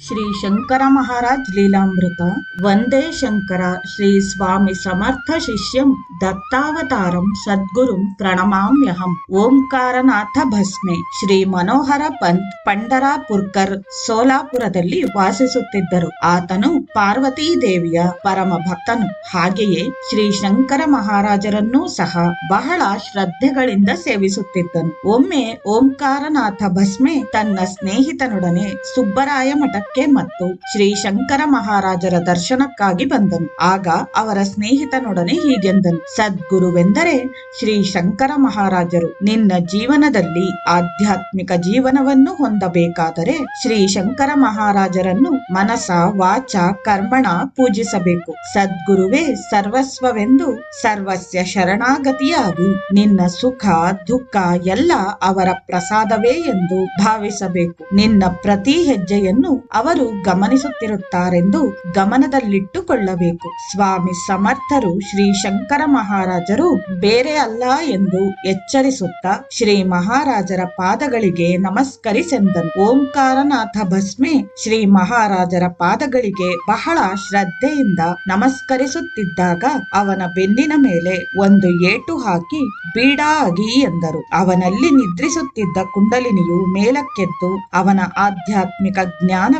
ಶ್ರೀ ಶಂಕರ ಮಹಾರಾಜ್ ಲೀಲಾಮೃತ, ವಂದೇ ಶಂಕರ ಶ್ರೀ ಸ್ವಾಮಿ ಸಮರ್ಥ ಶಿಷ್ಯಂ ದತ್ತಾವತಾರಂ ಸದ್ಗುರುಂ ಪ್ರಣಮಾಮ್ಯಹಂ. ಓಂಕಾರನಾಥ ಭಸ್ಮೆ. ಶ್ರೀ ಮನೋಹರ ಪಂತ್ ಪಂಡರಾಪುರ್ಕರ್ ಸೋಲಾಪುರದಲ್ಲಿ ವಾಸಿಸುತ್ತಿದ್ದರು. ಆತನು ಪಾರ್ವತೀ ದೇವಿಯ ಪರಮ ಭಕ್ತನು. ಹಾಗೆಯೇ ಶ್ರೀ ಶಂಕರ ಮಹಾರಾಜರನ್ನೂ ಸಹ ಬಹಳ ಶ್ರದ್ಧೆಗಳಿಂದ ಸೇವಿಸುತ್ತಿದ್ದನು. ಒಮ್ಮೆ ಓಂಕಾರನಾಥ ಭಸ್ಮೆ ತನ್ನ ಸ್ನೇಹಿತನೊಡನೆ ಸುಬ್ಬರಾಯ ಮಠಕ್ಕೆ ಮತ್ತು ಶ್ರೀ ಶಂಕರ ಮಹಾರಾಜರ ದರ್ಶನಕ್ಕಾಗಿ ಬಂದನು. ಆಗ ಅವರ ಸ್ನೇಹಿತನೊಡನೆ ಹೀಗೆಂದನು. ಸದ್ಗುರುವೆಂದರೆ ಶ್ರೀ ಶಂಕರ ಮಹಾರಾಜರು, ನಿನ್ನ ಜೀವನದಲ್ಲಿ ಆಧ್ಯಾತ್ಮಿಕ ಜೀವನವನ್ನು ಹೊಂದಬೇಕಾದರೆ ಶ್ರೀ ಶಂಕರ ಮಹಾರಾಜರನ್ನು ಮನಸ, ವಾಚ, ಕರ್ಮಣ ಪೂಜಿಸಬೇಕು. ಸದ್ಗುರುವೇ, ಸರ್ವಸ್ವವೆಂದು ಸರ್ವಸ್ಯ ಶರಣಾಗತಿಯಾಗಿ ನಿನ್ನ ಸುಖ, ದುಃಖ ಎಲ್ಲ ಅವರ ಪ್ರಸಾದವೇ ಎಂದು ಭಾವಿಸಬೇಕು. ನಿನ್ನ ಪ್ರತಿ ಹೆಜ್ಜೆಯನ್ನು ಅವರು ಗಮನಿಸುತ್ತಿರುತ್ತಾರೆಂದು ಗಮನದಲ್ಲಿಟ್ಟುಕೊಳ್ಳಬೇಕು. ಸ್ವಾಮಿ ಸಮರ್ಥರು ಶ್ರೀ ಶಂಕರ ಮಹಾರಾಜರು ಬೇರೆ ಅಲ್ಲ ಎಂದು ಎಚ್ಚರಿಸುತ್ತಾ ಶ್ರೀ ಮಹಾರಾಜರ ಪಾದಗಳಿಗೆ ನಮಸ್ಕರಿಸೆಂದನು. ಓಂಕಾರನಾಥ ಭಸ್ಮೆ ಶ್ರೀ ಮಹಾರಾಜರ ಪಾದಗಳಿಗೆ ಬಹಳ ಶ್ರದ್ಧೆಯಿಂದ ನಮಸ್ಕರಿಸುತ್ತಿದ್ದಾಗ ಅವನ ಬೆನ್ನಿನ ಮೇಲೆ ಒಂದು ಏಟು ಹಾಕಿ ಬೀಡಾಗಿ ಎಂದರು. ಅವನಲ್ಲಿ ನಿದ್ರಿಸುತ್ತಿದ್ದ ಕುಂಡಲಿನಿಯು ಮೇಲಕ್ಕೆದ್ದು ಅವನ ಆಧ್ಯಾತ್ಮಿಕ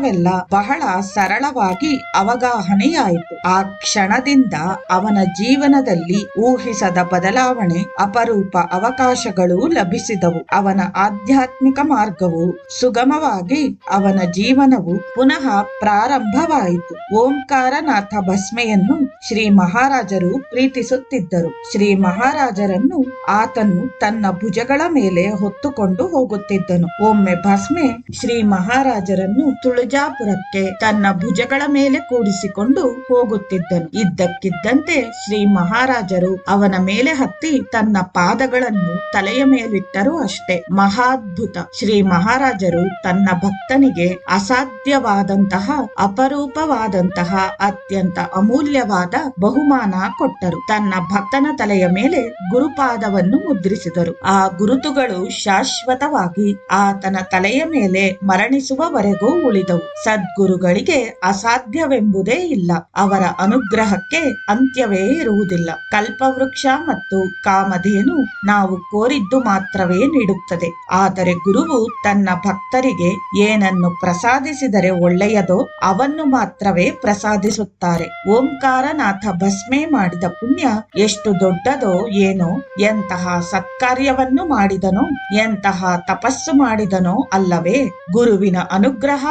ಜ್ಞಾನವೆಲ್ಲ ಬಹಳ ಸರಳವಾಗಿ ಅವಗಾಹನೆಯಾಯಿತು. ಆ ಕ್ಷಣದಿಂದ ಅವನ ಜೀವನದಲ್ಲಿ ಊಹಿಸದ ಬದಲಾವಣೆ, ಅಪರೂಪ ಅವಕಾಶಗಳು ಲಭಿಸಿದವು. ಅವನ ಆಧ್ಯಾತ್ಮಿಕ ಮಾರ್ಗವು ಸುಗಮವಾಗಿ ಅವನ ಜೀವನವು ಪುನಃ ಪ್ರಾರಂಭವಾಯಿತು. ಓಂಕಾರನಾಥ ಭಸ್ಮೆಯನ್ನು ಶ್ರೀ ಮಹಾರಾಜರು ಪ್ರೀತಿಸುತ್ತಿದ್ದರು. ಶ್ರೀ ಮಹಾರಾಜರನ್ನು ಆತನು ತನ್ನ ಭುಜಗಳ ಮೇಲೆ ಹೊತ್ತುಕೊಂಡು ಹೋಗುತ್ತಿದ್ದನು. ಒಮ್ಮೆ ಭಸ್ಮೆ ಶ್ರೀ ಮಹಾರಾಜರನ್ನು ತುಳಜಾಪುರಕ್ಕೆ ತನ್ನ ಭುಜಗಳ ಮೇಲೆ ಕೂಡಿಸಿಕೊಂಡು ಹೋಗುತ್ತಿದ್ದನು. ಇದ್ದಕ್ಕಿದ್ದಂತೆ ಶ್ರೀ ಮಹಾರಾಜರು ಅವನ ಮೇಲೆ ಹತ್ತಿ ತನ್ನ ಪಾದಗಳನ್ನು ತಲೆಯ ಮೇಲಿಟ್ಟರು ಅಷ್ಟೇ. ಮಹಾದ್ಭುತ ಶ್ರೀ ಮಹಾರಾಜರು ತನ್ನ ಭಕ್ತನಿಗೆ ಅಸಾಧ್ಯವಾದಂತಹ, ಅಪರೂಪವಾದಂತಹ, ಅತ್ಯಂತ ಅಮೂಲ್ಯವಾದ ಬಹುಮಾನ ಕೊಟ್ಟರು. ತನ್ನ ಭಕ್ತನ ತಲೆಯ ಮೇಲೆ ಗುರುಪಾದವನ್ನು ಮುದ್ರಿಸಿದರು. ಆ ಗುರುತುಗಳು ಶಾಶ್ವತವಾಗಿ ಆತನ ತಲೆಯ ಮೇಲೆ ಮರಣಿಸುವವರೆಗೂ ಉಳಿದವು. ಸದ್ಗುರುಗಳಿಗೆ ಅಸಾಧ್ಯವೆಂಬುದೇ ಇಲ್ಲ. ಅವರ ಅನುಗ್ರಹಕ್ಕೆ ಅಂತ್ಯವೇ ಇರುವುದಿಲ್ಲ. ಕಲ್ಪವೃಕ್ಷ ಮತ್ತು ಕಾಮಧೇನು ನಾವು ಕೋರಿದ್ದು ಮಾತ್ರವೇ ನೀಡುತ್ತದೆ. ಆದರೆ ಗುರುವು ತನ್ನ ಭಕ್ತರಿಗೆ ಏನನ್ನು ಪ್ರಸಾದಿಸಿದರೆ ಒಳ್ಳೆಯದೋ ಅವನ್ನು ಮಾತ್ರವೇ ಪ್ರಸಾದಿಸುತ್ತಾರೆ. ಓಂಕಾರನಾಥ ಭಸ್ಮೆ ಮಾಡಿದ ಪುಣ್ಯ ಎಷ್ಟು ದೊಡ್ಡದೋ ಏನೋ, ಎಂತಹ ಸತ್ಕಾರ್ಯವನ್ನು ಮಾಡಿದನೋ, ಎಂತಹ ತಪಸ್ಸು ಮಾಡಿದನೋ ಅಲ್ಲವೇ ಗುರುವಿನ ಅನುಗ್ರಹ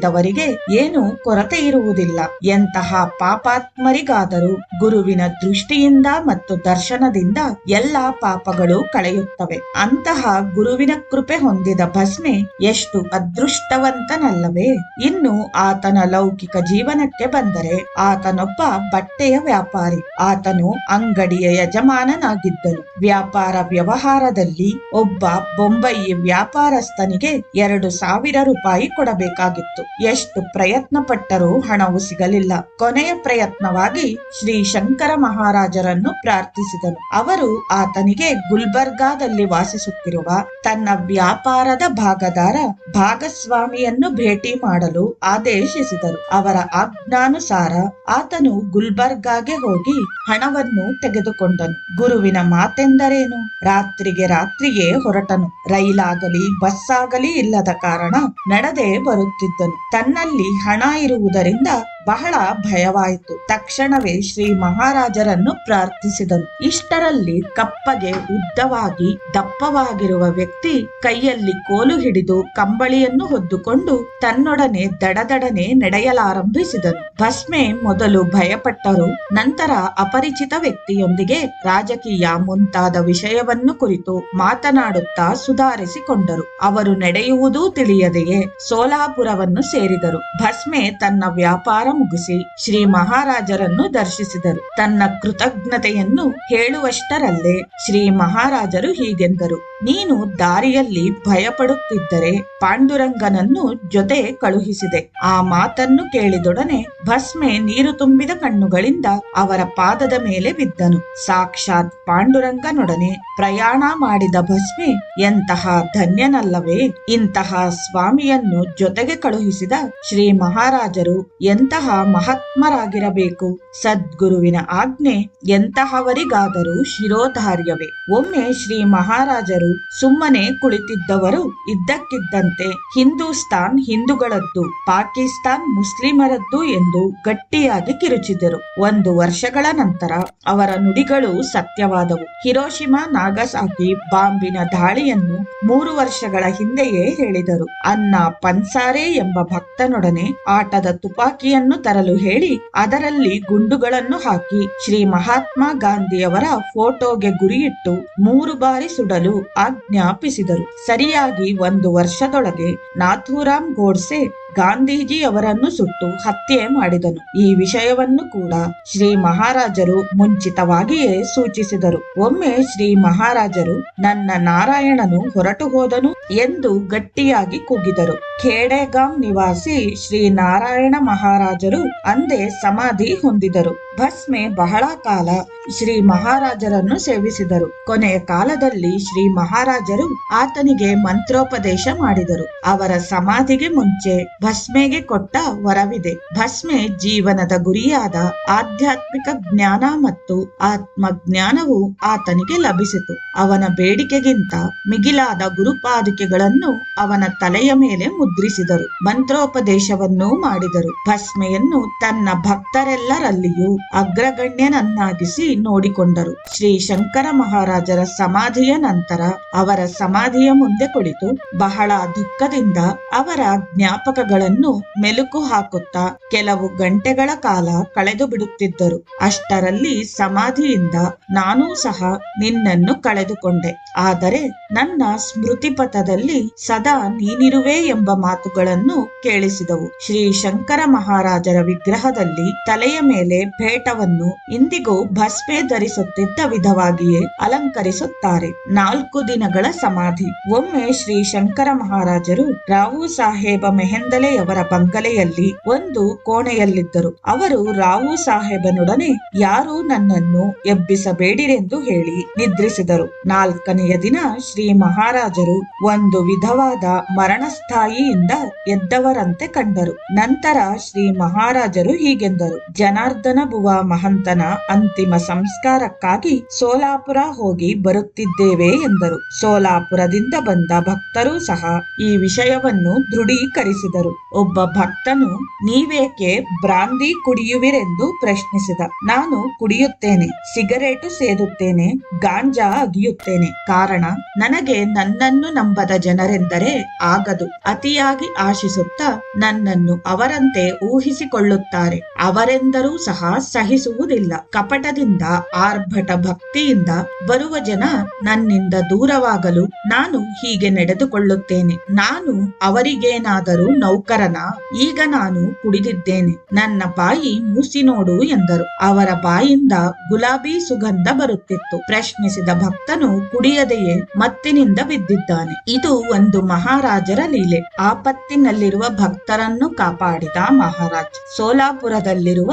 ಹೊಂದಿದವರಿಗೆ ಏನು ಕೊರತೆ ಇರುವುದಿಲ್ಲ. ಎಂತಹ ಪಾಪಾತ್ಮರಿಗಾದರೂ ಗುರುವಿನ ದೃಷ್ಟಿಯಿಂದ ಮತ್ತು ದರ್ಶನದಿಂದ ಎಲ್ಲಾ ಪಾಪಗಳು ಕಳೆಯುತ್ತವೆ. ಅಂತಹ ಗುರುವಿನ ಕೃಪೆ ಹೊಂದಿದ ಭಸ್ಮೆ ಎಷ್ಟು ಅದೃಷ್ಟವಂತನಲ್ಲವೇ. ಇನ್ನು ಆತನ ಲೌಕಿಕ ಜೀವನಕ್ಕೆ ಬಂದರೆ ಆತನೊಬ್ಬ ಬಟ್ಟೆಯ ವ್ಯಾಪಾರಿ. ಆತನು ಅಂಗಡಿಯ ಯಜಮಾನನಾಗಿದ್ದನು. ವ್ಯಾಪಾರ ವ್ಯವಹಾರದಲ್ಲಿ ಒಬ್ಬ ಬೊಂಬಯಿ ವ್ಯಾಪಾರಸ್ಥನಿಗೆ ಎರಡು ಸಾವಿರ ರೂಪಾಯಿ ಕೊಡಬೇಕಾಗಿತ್ತು. ಎಷ್ಟು ಪ್ರಯತ್ನ ಪಟ್ಟರೂ ಹಣವು ಸಿಗಲಿಲ್ಲ. ಕೊನೆಯ ಪ್ರಯತ್ನವಾಗಿ ಶ್ರೀ ಶಂಕರ ಮಹಾರಾಜರನ್ನು ಪ್ರಾರ್ಥಿಸಿದನು. ಅವರು ಆತನಿಗೆ ಗುಲ್ಬರ್ಗಾದಲ್ಲಿ ವಾಸಿಸುತ್ತಿರುವ ತನ್ನ ವ್ಯಾಪಾರದ ಭಾಗದಾರ ಭಾಗಸ್ವಾಮಿಯನ್ನು ಭೇಟಿ ಮಾಡಲು ಆದೇಶಿಸಿದರು. ಅವರ ಆಜ್ಞಾನುಸಾರ ಆತನು ಗುಲ್ಬರ್ಗಾಗೆ ಹೋಗಿ ಹಣವನ್ನು ತೆಗೆದುಕೊಂಡನು. ಗುರುವಿನ ಮಾತೆಂದರೇನು? ರಾತ್ರಿಗೆ ರಾತ್ರಿಯೇ ಹೊರಟನು. ರೈಲಾಗಲಿ, ಬಸ್ಸಾಗಲಿ ಇಲ್ಲದ ಕಾರಣ ನಡೆದೇ ಬರುತ್ತಿದ್ದನು. ತನ್ನಲ್ಲಿ ಹಣ ಇರುವುದರಿಂದ ಬಹಳ ಭಯವಾಯಿತು. ತಕ್ಷಣವೇ ಶ್ರೀ ಮಹಾರಾಜರನ್ನು ಪ್ರಾರ್ಥಿಸಿದರು ಇಷ್ಟರಲ್ಲಿ ಕಪ್ಪಗೆ ಉದ್ದವಾಗಿ ದಪ್ಪವಾಗಿರುವ ವ್ಯಕ್ತಿ ಕೈಯಲ್ಲಿ ಕೋಲು ಹಿಡಿದು ಕಂಬಳಿಯನ್ನು ಹೊದ್ದುಕೊಂಡು ತನ್ನೊಡನೆ ದಡದಡನೆ ನಡೆಯಲಾರಂಭಿಸಿದನು. ಭಸ್ಮೆ ಮೊದಲು ಭಯಪಟ್ಟರು, ನಂತರ ಅಪರಿಚಿತ ವ್ಯಕ್ತಿಯೊಂದಿಗೆ ರಾಜಕೀಯ ಮುಂತಾದ ವಿಷಯವನ್ನು ಕುರಿತು ಮಾತನಾಡುತ್ತಾ ಸುಧಾರಿಸಿಕೊಂಡರು. ಅವರು ನಡೆಯುವುದೂ ತಿಳಿಯದೆಯೇ ಸೋಲಾಪುರವನ್ನು ಸೇರಿದರು. ಭಸ್ಮೆ ತನ್ನ ವ್ಯಾಪಾರ ಮುಗಿಸಿ ಶ್ರೀ ಮಹಾರಾಜರನ್ನು ದರ್ಶಿಸಿದರು. ತನ್ನ ಕೃತಜ್ಞತೆಯನ್ನು ಹೇಳುವಷ್ಟರಲ್ಲೇ ಶ್ರೀ ಮಹಾರಾಜರು ಹೀಗೆಂದರು. ನೀನು ದಾರಿಯಲ್ಲಿ ಭಯಪಡುತ್ತಿದ್ದರೆ ಪಾಂಡುರಂಗನನ್ನು ಜೊತೆ ಕಳುಹಿಸಿದೆ. ಆ ಮಾತನ್ನು ಕೇಳಿದೊಡನೆ ಭಸ್ಮೆ ನೀರು ತುಂಬಿದ ಕಣ್ಣುಗಳಿಂದ ಅವರ ಪಾದದ ಮೇಲೆ ಬಿದ್ದನು. ಸಾಕ್ಷಾತ್ ಪಾಂಡುರಂಗನೊಡನೆ ಪ್ರಯಾಣ ಮಾಡಿದ ಭಸ್ಮೆ ಎಂತಹ ಧನ್ಯನಲ್ಲವೇ, ಇಂತಹ ಸ್ವಾಮಿಯನ್ನು ಜೊತೆಗೆ ಕಳುಹಿಸಿದ ಶ್ರೀ ಮಹಾರಾಜರು ಎಂತಹ ಮಹಾತ್ಮರಾಗಿರಬೇಕು. ಸದ್ಗುರುವಿನ ಆಜ್ಞೆ ಎಂತಹವರಿಗಾದರೂ ಶಿರೋಧಾರ್ಯವೇ. ಒಮ್ಮೆ ಶ್ರೀ ಮಹಾರಾಜರು ಸುಮ್ಮನೆ ಕುಳಿತಿದ್ದವರು ಇದ್ದಕ್ಕಿದ್ದಂತೆ ಹಿಂದೂಸ್ತಾನ್ ಹಿಂದೂಗಳದ್ದು, ಪಾಕಿಸ್ತಾನ್ ಮುಸ್ಲಿಮರದ್ದು ಎಂದು ಗಟ್ಟಿಯಾಗಿ ಕಿರುಚಿದರು. ಒಂದು ವರ್ಷಗಳ ನಂತರ ಅವರ ನುಡಿಗಳು ಸತ್ಯವಾದವು. ಹಿರೋಶಿಮಾ ನಾಗಸಾಕಿ ಬಾಂಬಿನ ದಾಳಿಯನ್ನು ಮೂರು ವರ್ಷಗಳ ಹಿಂದೆಯೇ ಹೇಳಿದರು. ಅನ್ನ ಪನ್ಸಾರೆ ಎಂಬ ಭಕ್ತನೊಡನೆ ಆಟದ ತುಪಾಕಿಯನ್ನು ತರಲು ಹೇಳಿ, ಅದರಲ್ಲಿ ಗುಂಡುಗಳನ್ನು ಹಾಕಿ ಶ್ರೀ ಮಹಾತ್ಮ ಗಾಂಧಿಯವರ ಫೋಟೋಗೆ ಗುರಿಯಿಟ್ಟು ಮೂರು ಬಾರಿ ಸುಡಲು ಆಜ್ಞಾಪಿಸಿದರು. ಸರಿಯಾಗಿ ಒಂದು ವರ್ಷದೊಳಗೆ ನಾಥೂರಾಮ್ ಗೋಡ್ಸೆ ಗಾಂಧೀಜಿ ಅವರನ್ನು ಸುಟ್ಟು ಹತ್ಯೆ ಮಾಡಿದನು. ಈ ವಿಷಯವನ್ನು ಕೂಡ ಶ್ರೀ ಮಹಾರಾಜರು ಮುಂಚಿತವಾಗಿಯೇ ಸೂಚಿಸಿದರು. ಒಮ್ಮೆ ಶ್ರೀ ಮಹಾರಾಜರು, ನನ್ನ ನಾರಾಯಣನು ಹೊರಟು ಹೋದನು ಎಂದು ಗಟ್ಟಿಯಾಗಿ ಕೂಗಿದರು ಖೇಡೆಗಾಂ ನಿವಾಸಿ ಶ್ರೀ ನಾರಾಯಣ ಮಹಾರಾಜರು ಅಂದೇ ಸಮಾಧಿ ಹೊಂದಿದರು. ಭಸ್ಮೆ ಬಹಳ ಕಾಲ ಶ್ರೀ ಮಹಾರಾಜರನ್ನು ಸೇವಿಸಿದರು. ಕೊನೆಯ ಕಾಲದಲ್ಲಿ ಶ್ರೀ ಮಹಾರಾಜರು ಆತನಿಗೆ ಮಂತ್ರೋಪದೇಶ ಮಾಡಿದರು. ಅವರ ಸಮಾಧಿಗೆ ಮುಂಚೆ ಭಸ್ಮೆಗೆ ಕೊಟ್ಟ ವರವಿದೆ. ಭಸ್ಮೆ ಜೀವನದ ಗುರಿಯಾದ ಆಧ್ಯಾತ್ಮಿಕ ಜ್ಞಾನ ಮತ್ತು ಆತ್ಮ ಜ್ಞಾನವು ಆತನಿಗೆ ಲಭಿಸಿತು. ಅವನ ಬೇಡಿಕೆಗಿಂತ ಮಿಗಿಲಾದ ಗುರುಪಾದುಕೆಗಳನ್ನು ಅವನ ತಲೆಯ ಮೇಲೆ ಮುದ್ರಿಸಿದರು. ಮಂತ್ರೋಪದೇಶವನ್ನೂ ಮಾಡಿದರು. ಭಸ್ಮೆಯನ್ನು ತನ್ನ ಭಕ್ತರೆಲ್ಲರಲ್ಲಿಯೂ ಅಗ್ರಗಣ್ಯನನ್ನಾಗಿಸಿ ನೋಡಿಕೊಂಡರು. ಶ್ರೀ ಶಂಕರ ಮಹಾರಾಜರ ಸಮಾಧಿಯ ನಂತರ ಅವರ ಸಮಾಧಿಯ ಮುಂದೆ ಕುಳಿತು ಬಹಳ ದುಃಖದಿಂದ ಅವರ ಜ್ಞಾಪಕಗಳನ್ನು ಮೆಲುಕು ಹಾಕುತ್ತಾ ಕೆಲವು ಗಂಟೆಗಳ ಕಾಲ ಕಳೆದು ಬಿಡುತ್ತಿದ್ದರು. ಅಷ್ಟರಲ್ಲಿ ಸಮಾಧಿಯಿಂದ ನಾನೂ ಸಹ ನಿನ್ನನ್ನು ಕಳೆದುಕೊಂಡೆ. ಆದರೆ ನನ್ನ ಸ್ಮೃತಿ ಪಥದಲ್ಲಿ ಸದಾ ನೀನಿರುವೆ ಎಂಬ ಮಾತುಗಳನ್ನು ಕೇಳಿಸಿದವು. ಶ್ರೀ ಶಂಕರ ಮಹಾರಾಜರ ವಿಗ್ರಹದಲ್ಲಿ ತಲೆಯ ಮೇಲೆ ಭೇಟವನ್ನು ಇಂದಿಗೂ ಭಸ್ಮೆ ಧರಿಸುತ್ತಿದ್ದ ವಿಧವಾಗಿಯೇ ಅಲಂಕರಿಸುತ್ತಾರೆ. ನಾಲ್ಕು ದಿನಗಳ ಸಮಾಧಿ. ಒಮ್ಮೆ ಶ್ರೀ ಶಂಕರ ಮಹಾರಾಜರು ರಾವು ಸಾಹೇಬ ಮೆಹೆಂದಲೆಯವರ ಬಂಗಲೆಯಲ್ಲಿ ಒಂದು ಕೋಣೆಯಲ್ಲಿದ್ದರು. ಅವರು ರಾವು ಸಾಹೇಬನೊಡನೆ, ಯಾರೂ ನನ್ನನ್ನು ಎಬ್ಬಿಸಬೇಡಿರೆಂದು ಹೇಳಿ ನಿದ್ರಿಸಿದರು. ನಾಲ್ಕನೆಯ ದಿನ ಶ್ರೀ ಮಹಾರಾಜರು ಒಂದು ವಿಧವಾದ ಮರಣಸ್ಥಾಯಿಯಿಂದ ಎದ್ದವರಂತೆ ಕಂಡರು. ನಂತರ ಶ್ರೀ ಮಹಾರಾಜರು ಹೀಗೆಂದರು. ಜನಾರ್ದನ ಬುವ ಮಹಂತನ ಅಂತಿಮ ಸಂಸ್ಕಾರಕ್ಕಾಗಿ ಸೋಲಾಪುರ ಹೋಗಿ ಬರುತ್ತಿದ್ದೇವೆ ಎಂದರು. ಸೋಲಾಪುರದಿಂದ ಬಂದ ಭಕ್ತರೂ ಸಹ ಈ ವಿಷಯವನ್ನು ದೃಢೀಕರಿಸಿದರು. ಒಬ್ಬ ಭಕ್ತನು, ನೀವೇಕೆ ಬ್ರಾಂದಿ ಕುಡಿಯುವಿರೆಂದು ಪ್ರಶ್ನಿಸಿದ. ನಾನು ಕುಡಿಯುತ್ತೇನೆ, ಸಿಗರೇಟು ಸೇದುತ್ತೇನೆ, ಗಾಂಜಾ ಅಗಿಯುತ್ತೇನೆ. ಕಾರಣ, ನನಗೆ ನನ್ನನ್ನು ನಂಬದ ಜನರೆಂದರೆ ಆಗದು. ಅತಿಯಾಗಿ ಆಶಿಸುತ್ತಾ ನನ್ನನ್ನು ಅವರಂತೆ ಊಹಿಸಿಕೊಳ್ಳುತ್ತಾರೆ. ಅವರೆಂದರೂ ಸಹ ಸಹಿಸುವುದಿಲ್ಲ. ಕಪಟದಿಂದ, ಆರ್ಭಟ ಭಕ್ತಿಯಿಂದ ಬರುವ ಜನ ನನ್ನಿಂದ ದೂರವಾಗಲು ನಾನು ಹೀಗೆ ನಡೆದುಕೊಳ್ಳುತ್ತೇನೆ. ನಾನು ಅವರಿಗೇನಾದರೂ ನೌಕರನ ಈಗ ನಾನು ಕುಡಿದಿದ್ದೇನೆ. ನನ್ನ ಬಾಯಿ ಮೂಸಿ ನೋಡು ಎಂದರು. ಅವರ ಬಾಯಿಂದ ಗುಲಾಬಿ ಸುಗಂಧ ಬರುತ್ತಿತ್ತು. ಪ್ರಶ್ನಿಸಿದ ಭಕ್ತನು ಕುಡಿಯದೆಯೇ ಮತ್ತಿನಿಂದ ಬಿದ್ದಿದ್ದಾನೆ. ಇದು ಒಂದು ಮಹಾರಾಜರ ಲೀಲೆ. ಆಪತ್ತಿನಲ್ಲಿರುವ ಭಕ್ತರನ್ನು ಕಾಪಾಡಿದ ಮಹಾರಾಜ್. ಸೋಲಾಪುರದಲ್ಲಿರುವ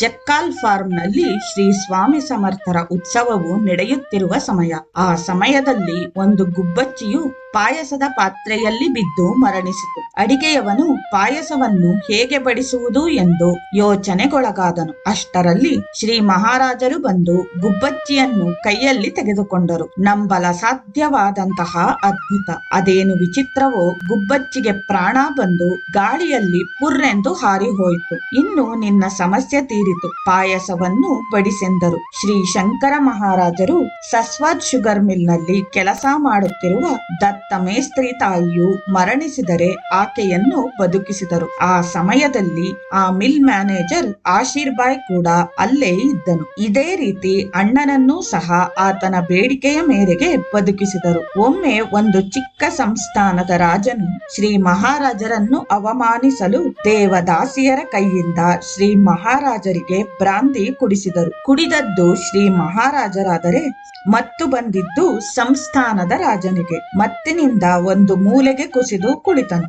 ಜಕ್ಕಾಲ್ ಫಾರ್ಮ್ನಲ್ಲಿ ಶ್ರೀ ಸ್ವಾಮಿ ಸಮರ್ಥರ ಉತ್ಸವವು ನಡೆಯುತ್ತಿರುವ ಸಮಯ. ಆ ಸಮಯದಲ್ಲಿ ಒಂದು ಗುಬ್ಬಚ್ಚಿಯು ಪಾಯಸದ ಪಾತ್ರೆಯಲ್ಲಿ ಬಿದ್ದು ಮರಣಿಸಿತು. ಅಡಿಗೆಯವನು ಪಾಯಸವನ್ನು ಹೇಗೆ ಬಡಿಸುವುದು ಎಂದು ಯೋಚನೆಗೊಳಗಾದನು. ಅಷ್ಟರಲ್ಲಿ ಶ್ರೀ ಮಹಾರಾಜರು ಬಂದು ಗುಬ್ಬಚ್ಚಿಯನ್ನು ಕೈಯಲ್ಲಿ ತೆಗೆದುಕೊಂಡರು. ನಂಬಲ ಸಾಧ್ಯವಾದಂತಹ ಅದ್ಭುತ. ಅದೇನು ವಿಚಿತ್ರವೋ, ಗುಬ್ಬಚ್ಚಿಗೆ ಪ್ರಾಣ ಬಂದು ಗಾಳಿಯಲ್ಲಿ ಪುರ್ರೆಂದು ಹಾರಿ ಹೋಯಿತು ಇನ್ನು ನಿನ್ನ ಸಮಸ್ಯೆ ತೀರಿತು. ಪಾಯಸವನ್ನು ಬಡಿಸೆಂದರು. ಶ್ರೀ ಶಂಕರ ಮಹಾರಾಜರು ಸಸ್ವಾದ್ ಶುಗರ್ ಮಿಲ್ನಲ್ಲಿ ಕೆಲಸ ಮಾಡುತ್ತಿರುವ ದತ್ತ ಮೇಸ್ತ್ರಿ ತಾಯಿಯು ಮರಣಿಸಿದರೆ ಆಕೆಯನ್ನು ಬದುಕಿಸಿದರು. ಆ ಸಮಯದಲ್ಲಿ ಆ ಮಿಲ್ ಮ್ಯಾನೇಜರ್ ಆಶೀರ್ಬಾಯ್ ಕೂಡ ಅಲ್ಲೇ ಇದ್ದನು. ಇದೇ ರೀತಿ ಅಣ್ಣನನ್ನೂ ಸಹ ಆತನ ಬೇಡಿಕೆಯ ಮೇರೆಗೆ ಬದುಕಿಸಿದರು. ಒಮ್ಮೆ ಒಂದು ಚಿಕ್ಕ ಸಂಸ್ಥಾನದ ರಾಜನು ಶ್ರೀ ಮಹಾರಾಜರನ್ನು ಅವಮಾನಿಸಲು ದೇವದಾಸಿಯರ ಕೈಯಿಂದ ಶ್ರೀ ಮಹಾರಾಜರಿಗೆ ಭ್ರಾಂತಿ ಕುಡಿಸಿದರು. ಕುಡಿದದ್ದು ಶ್ರೀ ಮಹಾರಾಜರಾದರೆ ಮತ್ತು ಬಂದಿದ್ದು ಸಂಸ್ಥಾನದ ರಾಜನಿಗೆ. ಮತ್ತಿನಿಂದ ಒಂದು ಮೂಲೆಗೆ ಕುಸಿದು ಕುಳಿತನು.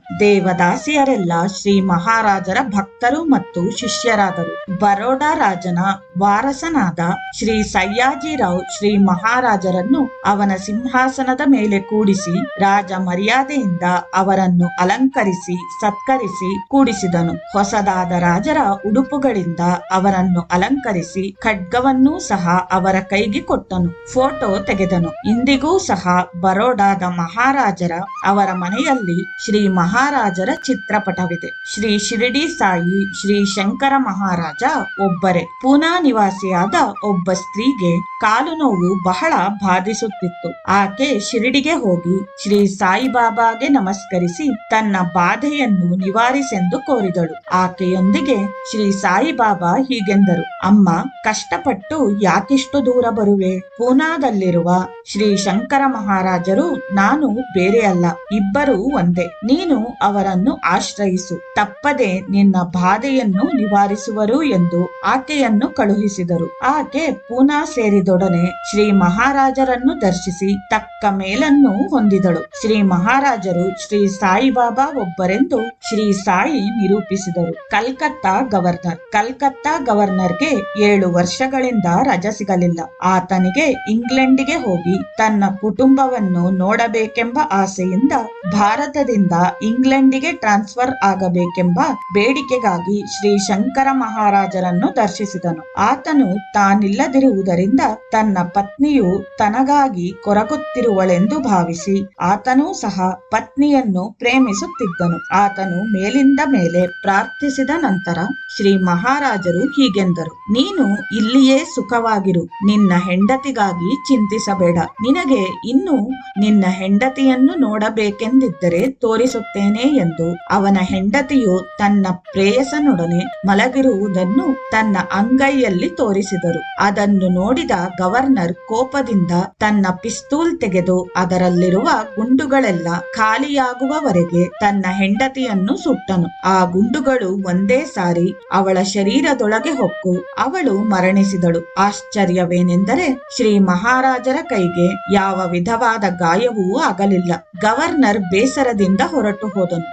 ದೇವದಾಸಿಯರೆಲ್ಲ ಶ್ರೀ ಮಹಾರಾಜರ ಭಕ್ತರು ಮತ್ತು ಶಿಷ್ಯರಾದರು. ಬರೋಡಾ ರಾಜನ ವಾರಸನಾದ ಶ್ರೀ ಸಯ್ಯಾಜಿರಾವ್ ಶ್ರೀ ಮಹಾರಾಜರನ್ನು ಅವನ ಸಿಂಹಾಸನದ ಮೇಲೆ ಕೂಡಿಸಿ ರಾಜ ಮರ್ಯಾದೆಯಿಂದ ಅವರನ್ನು ಅಲಂಕರಿಸಿ, ಸತ್ಕರಿಸಿ ಕೂಡಿಸಿದನು. ಹೊಸದಾದ ರಾಜರ ಉಡುಪುಗಳಿಂದ ಅವರನ್ನು ಅಲಂಕರಿಸಿ ಖಡ್ಗವನ್ನೂ ಸಹ ಅವರ ಕೈಗೆ ಕೊಟ್ಟನು. ಫೋಟೋ ತೆಗೆದನು. ಇಂದಿಗೂ ಸಹ ಬರೋಡಾದ ಮಹಾರಾಜರ ಅವರ ಮನೆಯಲ್ಲಿ ಶ್ರೀ ಮಹಾರಾಜರ ಚಿತ್ರಪಟವಿದೆ. ಶ್ರೀ ಶಿರಡಿ ಸಾಯಿ, ಶ್ರೀ ಶಂಕರ ಮಹಾರಾಜ ಒಬ್ಬರೇ. ಪೂನಾ ನಿವಾಸಿಯಾದ ಒಬ್ಬ ಸ್ತ್ರೀಗೆ ಕಾಲು ನೋವು ಬಹಳ ಬಾಧಿಸುತ್ತಿತ್ತು. ಆಕೆ ಶಿರಡಿಗೆ ಹೋಗಿ ಶ್ರೀ ಸಾಯಿಬಾಬಾಗೆ ನಮಸ್ಕರಿಸಿ ತನ್ನ ಬಾಧೆಯನ್ನು ನಿವಾರಿಸೆಂದು ಕೋರಿದಳು. ಆಕೆಯೊಂದಿಗೆ ಶ್ರೀ ಸಾಯಿಬಾಬಾ ಹೀಗೆಂದರು. ಅಮ್ಮ, ಕಷ್ಟಪಟ್ಟು ಯಾಕಿಷ್ಟು ದೂರ ಬರುವೆ? ಪೂನಾದಲ್ಲಿರುವ ಶ್ರೀ ಶಂಕರ ಮಹಾರಾಜರು ನಾನು ಬೇರೆ ಅಲ್ಲ ಇಬ್ಬರೂ ಒಂದೇ. ನೀನು ಅವರನ್ನು ಆಶ್ರಯಿಸು. ತಪ್ಪದೆ ನಿನ್ನ ಬಾಧೆಯನ್ನು ನಿವಾರಿಸುವರು ಎಂದು ಆಕೆಯನ್ನು ಕಳುಹಿಸಿದರು. ಆಕೆ ಪೂನಾ ಸೇರಿದೊಡನೆ ಶ್ರೀ ಮಹಾರಾಜರನ್ನು ದರ್ಶಿಸಿ ತಕ್ಕ ಮೇಲನ್ನು ಹೊಂದಿದಳು. ಶ್ರೀ ಮಹಾರಾಜರು ಶ್ರೀ ಸಾಯಿಬಾಬಾ ಒಬ್ಬರೆಂದು ಶ್ರೀ ಸಾಯಿ ನಿರೂಪಿಸಿದರು. ಕಲ್ಕತ್ತಾ ಗವರ್ನರ್. ಕಲ್ಕತ್ತಾ ಗವರ್ನರ್ಗೆ ಏಳು ವರ್ಷಗಳಿಂದ ರಜೆ ಸಿಗಲಿಲ್ಲ. ಆತನಿಗೆ ಇಂಗ್ಲೆಂಡಿಗೆ ಹೋಗಿ ತನ್ನ ಕುಟುಂಬವನ್ನು ನೋಡಬೇಕೆಂಬ ಆಸೆಯಿಂದ ಭಾರತದಿಂದ ಇಂಗ್ಲೆಂಡಿಗೆ ಟ್ರಾನ್ಸ್ಫರ್ ಆಗಬೇಕೆಂಬ ಬೇಡಿಕೆಗಾಗಿ ಶ್ರೀ ಶಂಕರ ಮಹಾರಾಜರನ್ನು ದರ್ಶಿಸಿದನು. ಆತನು ತಾನಿಲ್ಲದಿರುವುದರಿಂದ ತನ್ನ ಪತ್ನಿಯು ತನಗಾಗಿ ಕೊರಗುತ್ತಿರುವಳೆಂದು ಭಾವಿಸಿ ಆತನೂ ಸಹ ಪತ್ನಿಯನ್ನು ಪ್ರೇಮಿಸುತ್ತಿದ್ದನು. ಆತನು ಮೇಲಿಂದ ಮೇಲೆ ಪ್ರಾರ್ಥಿಸಿದ ನಂತರ ಶ್ರೀ ಮಹಾರಾಜರು ಹೀಗೆಂದರು. ನೀನು ಇಲ್ಲಿಯೇ ಸುಖವಾಗಿರು. ನಿನ್ನ ಹೆಂಡತಿಗಾಗಿ ಚಿಂತಿಸಬೇಡ. ನಿನಗೆ ಇನ್ನು ನಿನ್ನ ಹೆಂಡತಿಯನ್ನು ನೋಡಬೇಕೆಂದಿದ್ದರೆ ತೋರಿಸುತ್ತೇನೆ ಎಂದು ಅವನ ಹೆಂಡತಿಯು ತನ್ನ ಪ್ರೇಯಸನೊಡನೆ ಮಲಗಿರುವುದನ್ನು ತನ್ನ ಅಂಗೈಯಲ್ಲಿ ತೋರಿಸಿದರು. ಅದನ್ನು ನೋಡಿದ ಗವರ್ನರ್ ಕೋಪದಿಂದ ತನ್ನ ಪಿಸ್ತೂಲ್ ತೆಗೆದು ಅದರಲ್ಲಿರುವ ಗುಂಡುಗಳೆಲ್ಲ ಖಾಲಿಯಾಗುವವರೆಗೆ ತನ್ನ ಹೆಂಡತಿಯನ್ನು ಸುಟ್ಟನು. ಆ ಗುಂಡುಗಳು ಒಂದೇ ಸಾರಿ ಅವಳ ಶರೀರದೊಳಗೆ ಹೊಕ್ಕು ಅವಳು ಮರಣಿಸಿದಳು. ಆಶ್ಚರ್ಯವೇನೆಂದರೆ ಶ್ರೀ ಮಹಾರಾಜರ ಕೈಗೆ ಯಾವ ವಿಧವಾದ ಗಾಯವೂ ಆಗಲಿಲ್ಲ. ಗವರ್ನರ್ ಬೇಸರದಿಂದ ಹೊರಟು ಹೋದನು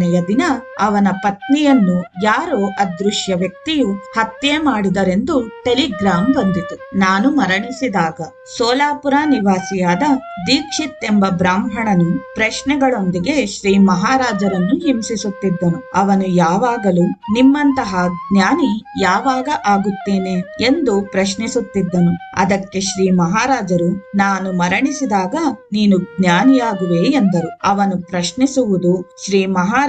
ಮಾರನೆಯ ದಿನ ಅವನ ಪತ್ನಿಯನ್ನು ಯಾರೋ ಅದೃಶ್ಯ ವ್ಯಕ್ತಿಯು ಹತ್ಯೆ ಮಾಡಿದರೆಂದು ಟೆಲಿಗ್ರಾಮ್ ಬಂದಿತು. ನಾನು ಮರಣಿಸಿದಾಗ ಸೋಲಾಪುರ ನಿವಾಸಿಯಾದ ದೀಕ್ಷಿತ್ ಎಂಬ ಬ್ರಾಹ್ಮಣನು ಪ್ರಶ್ನೆಗಳೊಂದಿಗೆ ಶ್ರೀ ಮಹಾರಾಜರನ್ನು ಹಿಂಸಿಸುತ್ತಿದ್ದನು. ಅವನು ಯಾವಾಗಲೂ ನಿಮ್ಮಂತಹ ಜ್ಞಾನಿ ಯಾವಾಗ ಆಗುತ್ತೇನೆ ಎಂದು ಪ್ರಶ್ನಿಸುತ್ತಿದ್ದನು. ಅದಕ್ಕೆ ಶ್ರೀ ಮಹಾರಾಜರು, ನಾನು ಮರಣಿಸಿದಾಗ ನೀನು ಜ್ಞಾನಿಯಾಗುವೆ ಎಂದರು. ಅವನು ಪ್ರಶ್ನಿಸುವುದು ಶ್ರೀ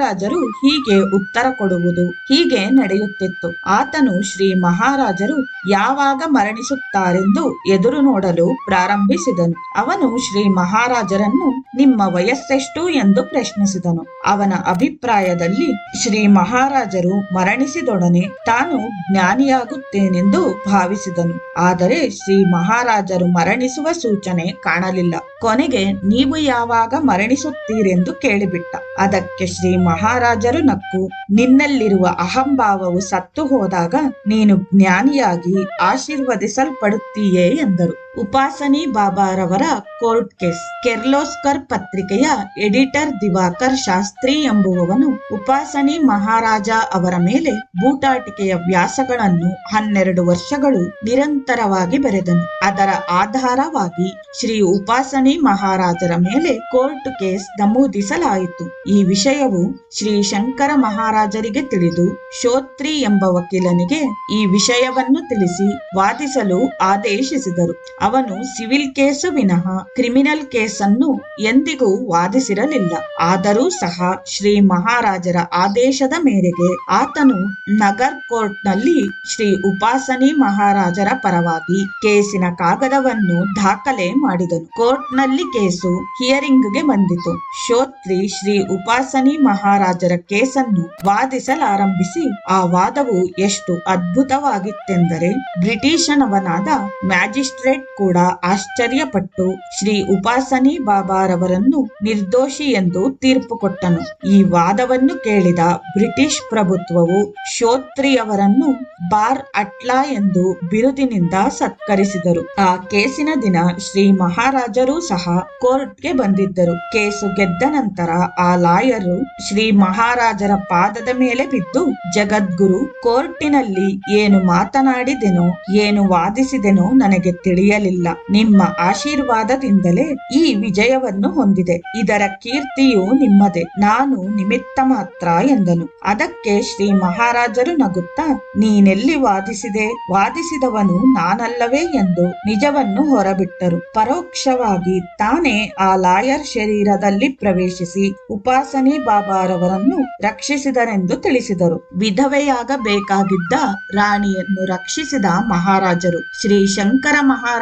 ಮಹಾರಾಜರು ಹೀಗೆ ಉತ್ತರ ಕೊಡುವುದು. ಹೀಗೆ ನಡೆಯುತ್ತಿತ್ತು. ಆತನು ಶ್ರೀ ಮಹಾರಾಜರು ಯಾವಾಗ ಮರಣಿಸುತ್ತಾರೆಂದು ಎದುರು ನೋಡಲು ಪ್ರಾರಂಭಿಸಿದನು. ಅವನು ಶ್ರೀ ಮಹಾರಾಜರನ್ನು ನಿಮ್ಮ ವಯಸ್ಸೆಷ್ಟು ಎಂದು ಪ್ರಶ್ನಿಸಿದನು. ಅವನ ಅಭಿಪ್ರಾಯದಲ್ಲಿ ಶ್ರೀ ಮಹಾರಾಜರು ಮರಣಿಸಿದೊಡನೆ ತಾನು ಜ್ಞಾನಿಯಾಗುತ್ತೇನೆಂದು ಭಾವಿಸಿದನು. ಆದರೆ ಶ್ರೀ ಮಹಾರಾಜರು ಮರಣಿಸುವ ಸೂಚನೆ ಕಾಣಲಿಲ್ಲ. ಕೊನೆಗೆ ನೀವು ಯಾವಾಗ ಮರಣಿಸುತ್ತೀರೆಂದು ಕೇಳಿಬಿಟ್ಟ. ಅದಕ್ಕೆ ಶ್ರೀ ಮಹಾರಾಜರು ನಕ್ಕು ನಿನ್ನಲ್ಲಿರುವ ಅಹಂಭಾವವು ಸತ್ತು ಹೋದಾಗ ನೀನು ಜ್ಞಾನಿಯಾಗಿ ಆಶೀರ್ವದಿಸಲ್ಪಡುತ್ತೀಯೇ ಎಂದರು. ಉಪಾಸನಿ ಬಾಬಾರವರ ಕೋರ್ಟ್ ಕೇಸ್. ಕೆರ್ಲೋಸ್ಕರ್ ಪತ್ರಿಕೆಯ ಎಡಿಟರ್ ದಿವಾಕರ್ ಶಾಸ್ತ್ರಿ ಎಂಬುವವನು ಉಪಾಸನಿ ಮಹಾರಾಜ ಅವರ ಮೇಲೆ ಬೂಟಾಟಿಕೆಯ ವ್ಯಾಸಗಳನ್ನು ಹನ್ನೆರಡು ವರ್ಷಗಳು ನಿರಂತರವಾಗಿ ಬರೆದನು. ಅದರ ಆಧಾರವಾಗಿ ಶ್ರೀ ಉಪಾಸನಿ ಮಹಾರಾಜರ ಮೇಲೆ ಕೋರ್ಟ್ ಕೇಸ್ ನಮೂದಿಸಲಾಯಿತು. ಈ ವಿಷಯವು ಶ್ರೀ ಶಂಕರ ಮಹಾರಾಜರಿಗೆ ತಿಳಿದು ಶೋತ್ರಿ ಎಂಬ ವಕೀಲನಿಗೆ ಈ ವಿಷಯವನ್ನು ತಿಳಿಸಿ ವಾದಿಸಲು ಆದೇಶಿಸಿದರು. ಅವನು ಸಿವಿಲ್ ಕೇಸು ವಿನಃ ಕ್ರಿಮಿನಲ್ ಕೇಸನ್ನು ಎಂದಿಗೂ ವಾದಿಸಿರಲಿಲ್ಲ. ಆದರೂ ಸಹ ಶ್ರೀ ಮಹಾರಾಜರ ಆದೇಶದ ಮೇರೆಗೆ ಆತನು ನಗರ್ ಕೋರ್ಟ್ನಲ್ಲಿ ಶ್ರೀ ಉಪಾಸನಿ ಮಹಾರಾಜರ ಪರವಾಗಿ ಕೇಸಿನ ಕಾಗದವನ್ನು ದಾಖಲೆ ಮಾಡಿದನು. ಕೋರ್ಟ್ನಲ್ಲಿ ಕೇಸು ಹಿಯರಿಂಗ್ಗೆ ಬಂದಿತು. ಶೋತ್ರಿ ಶ್ರೀ ಉಪಾಸನಿ ಮಹಾರಾಜರ ಕೇಸನ್ನು ವಾದಿಸಲಾರಂಭಿಸಿ ಆ ವಾದವು ಎಷ್ಟು ಅದ್ಭುತವಾಗಿತ್ತೆಂದರೆ ಬ್ರಿಟಿಷನವನಾದ ಮ್ಯಾಜಿಸ್ಟ್ರೇಟ್ ಕೂಡ ಆಶ್ಚರ್ಯಪಟ್ಟು ಶ್ರೀ ಉಪಾಸನಿ ಬಾಬಾರವರನ್ನು ನಿರ್ದೋಷಿ ಎಂದು ತೀರ್ಪು ಕೊಟ್ಟನು. ಈ ವಾದವನ್ನು ಕೇಳಿದ ಬ್ರಿಟಿಷ್ ಪ್ರಭುತ್ವವು ಶೋತ್ರಿಯವರನ್ನು ಬಾರ್ ಅಟ್ಲಾ ಎಂದು ಬಿರುದಿನಿಂದ ಸತ್ಕರಿಸಿದರು. ಆ ಕೇಸಿನ ದಿನ ಶ್ರೀ ಮಹಾರಾಜರು ಸಹ ಕೋರ್ಟ್ಗೆ ಬಂದಿದ್ದರು. ಕೇಸು ಗೆದ್ದ ನಂತರ ಆ ಲಾಯರು ಶ್ರೀ ಮಹಾರಾಜರ ಪಾದದ ಮೇಲೆ ಬಿದ್ದು, ಜಗದ್ಗುರು, ಕೋರ್ಟಿನಲ್ಲಿ ಏನು ಮಾತನಾಡಿದೆನೋ, ಏನು ವಾದಿಸಿದೆನೋ ನನಗೆ ತಿಳಿಯಲಿಲ್ಲ. ನಿಮ್ಮ ಆಶೀರ್ವಾದದಿಂದಲೇ ಈ ವಿಜಯವನ್ನು ಹೊಂದಿದೆ. ಇದರ ಕೀರ್ತಿಯು ನಿಮ್ಮದೇ. ನಾನು ನಿಮಿತ್ತ ಮಾತ್ರ ಎಂದನು. ಅದಕ್ಕೆ ಶ್ರೀ ಮಹಾರಾಜರು ನಗುತ್ತಾ, ನೀನೆಲ್ಲಿ ವಾದಿಸಿದೆ? ವಾದಿಸಿದವನು ನಾನಲ್ಲವೇ ಎಂದು ನಿಜವನ್ನು ಹೊರಬಿಟ್ಟರು. ಪರೋಕ್ಷವಾಗಿ ತಾನೇ ಆ ಲಾಯರ್ ಶರೀರದಲ್ಲಿ ಪ್ರವೇಶಿಸಿ ಉಪಾಸನೆ ಬಾಬಾರವರನ್ನು ರಕ್ಷಿಸಿದರೆಂದು ತಿಳಿಸಿದರು. ವಿಧವೆಯಾಗಬೇಕಾಗಿದ್ದ ರಾಣಿಯನ್ನು ರಕ್ಷಿಸಿದ ಮಹಾರಾಜರು ಶ್ರೀ ಶಂಕರ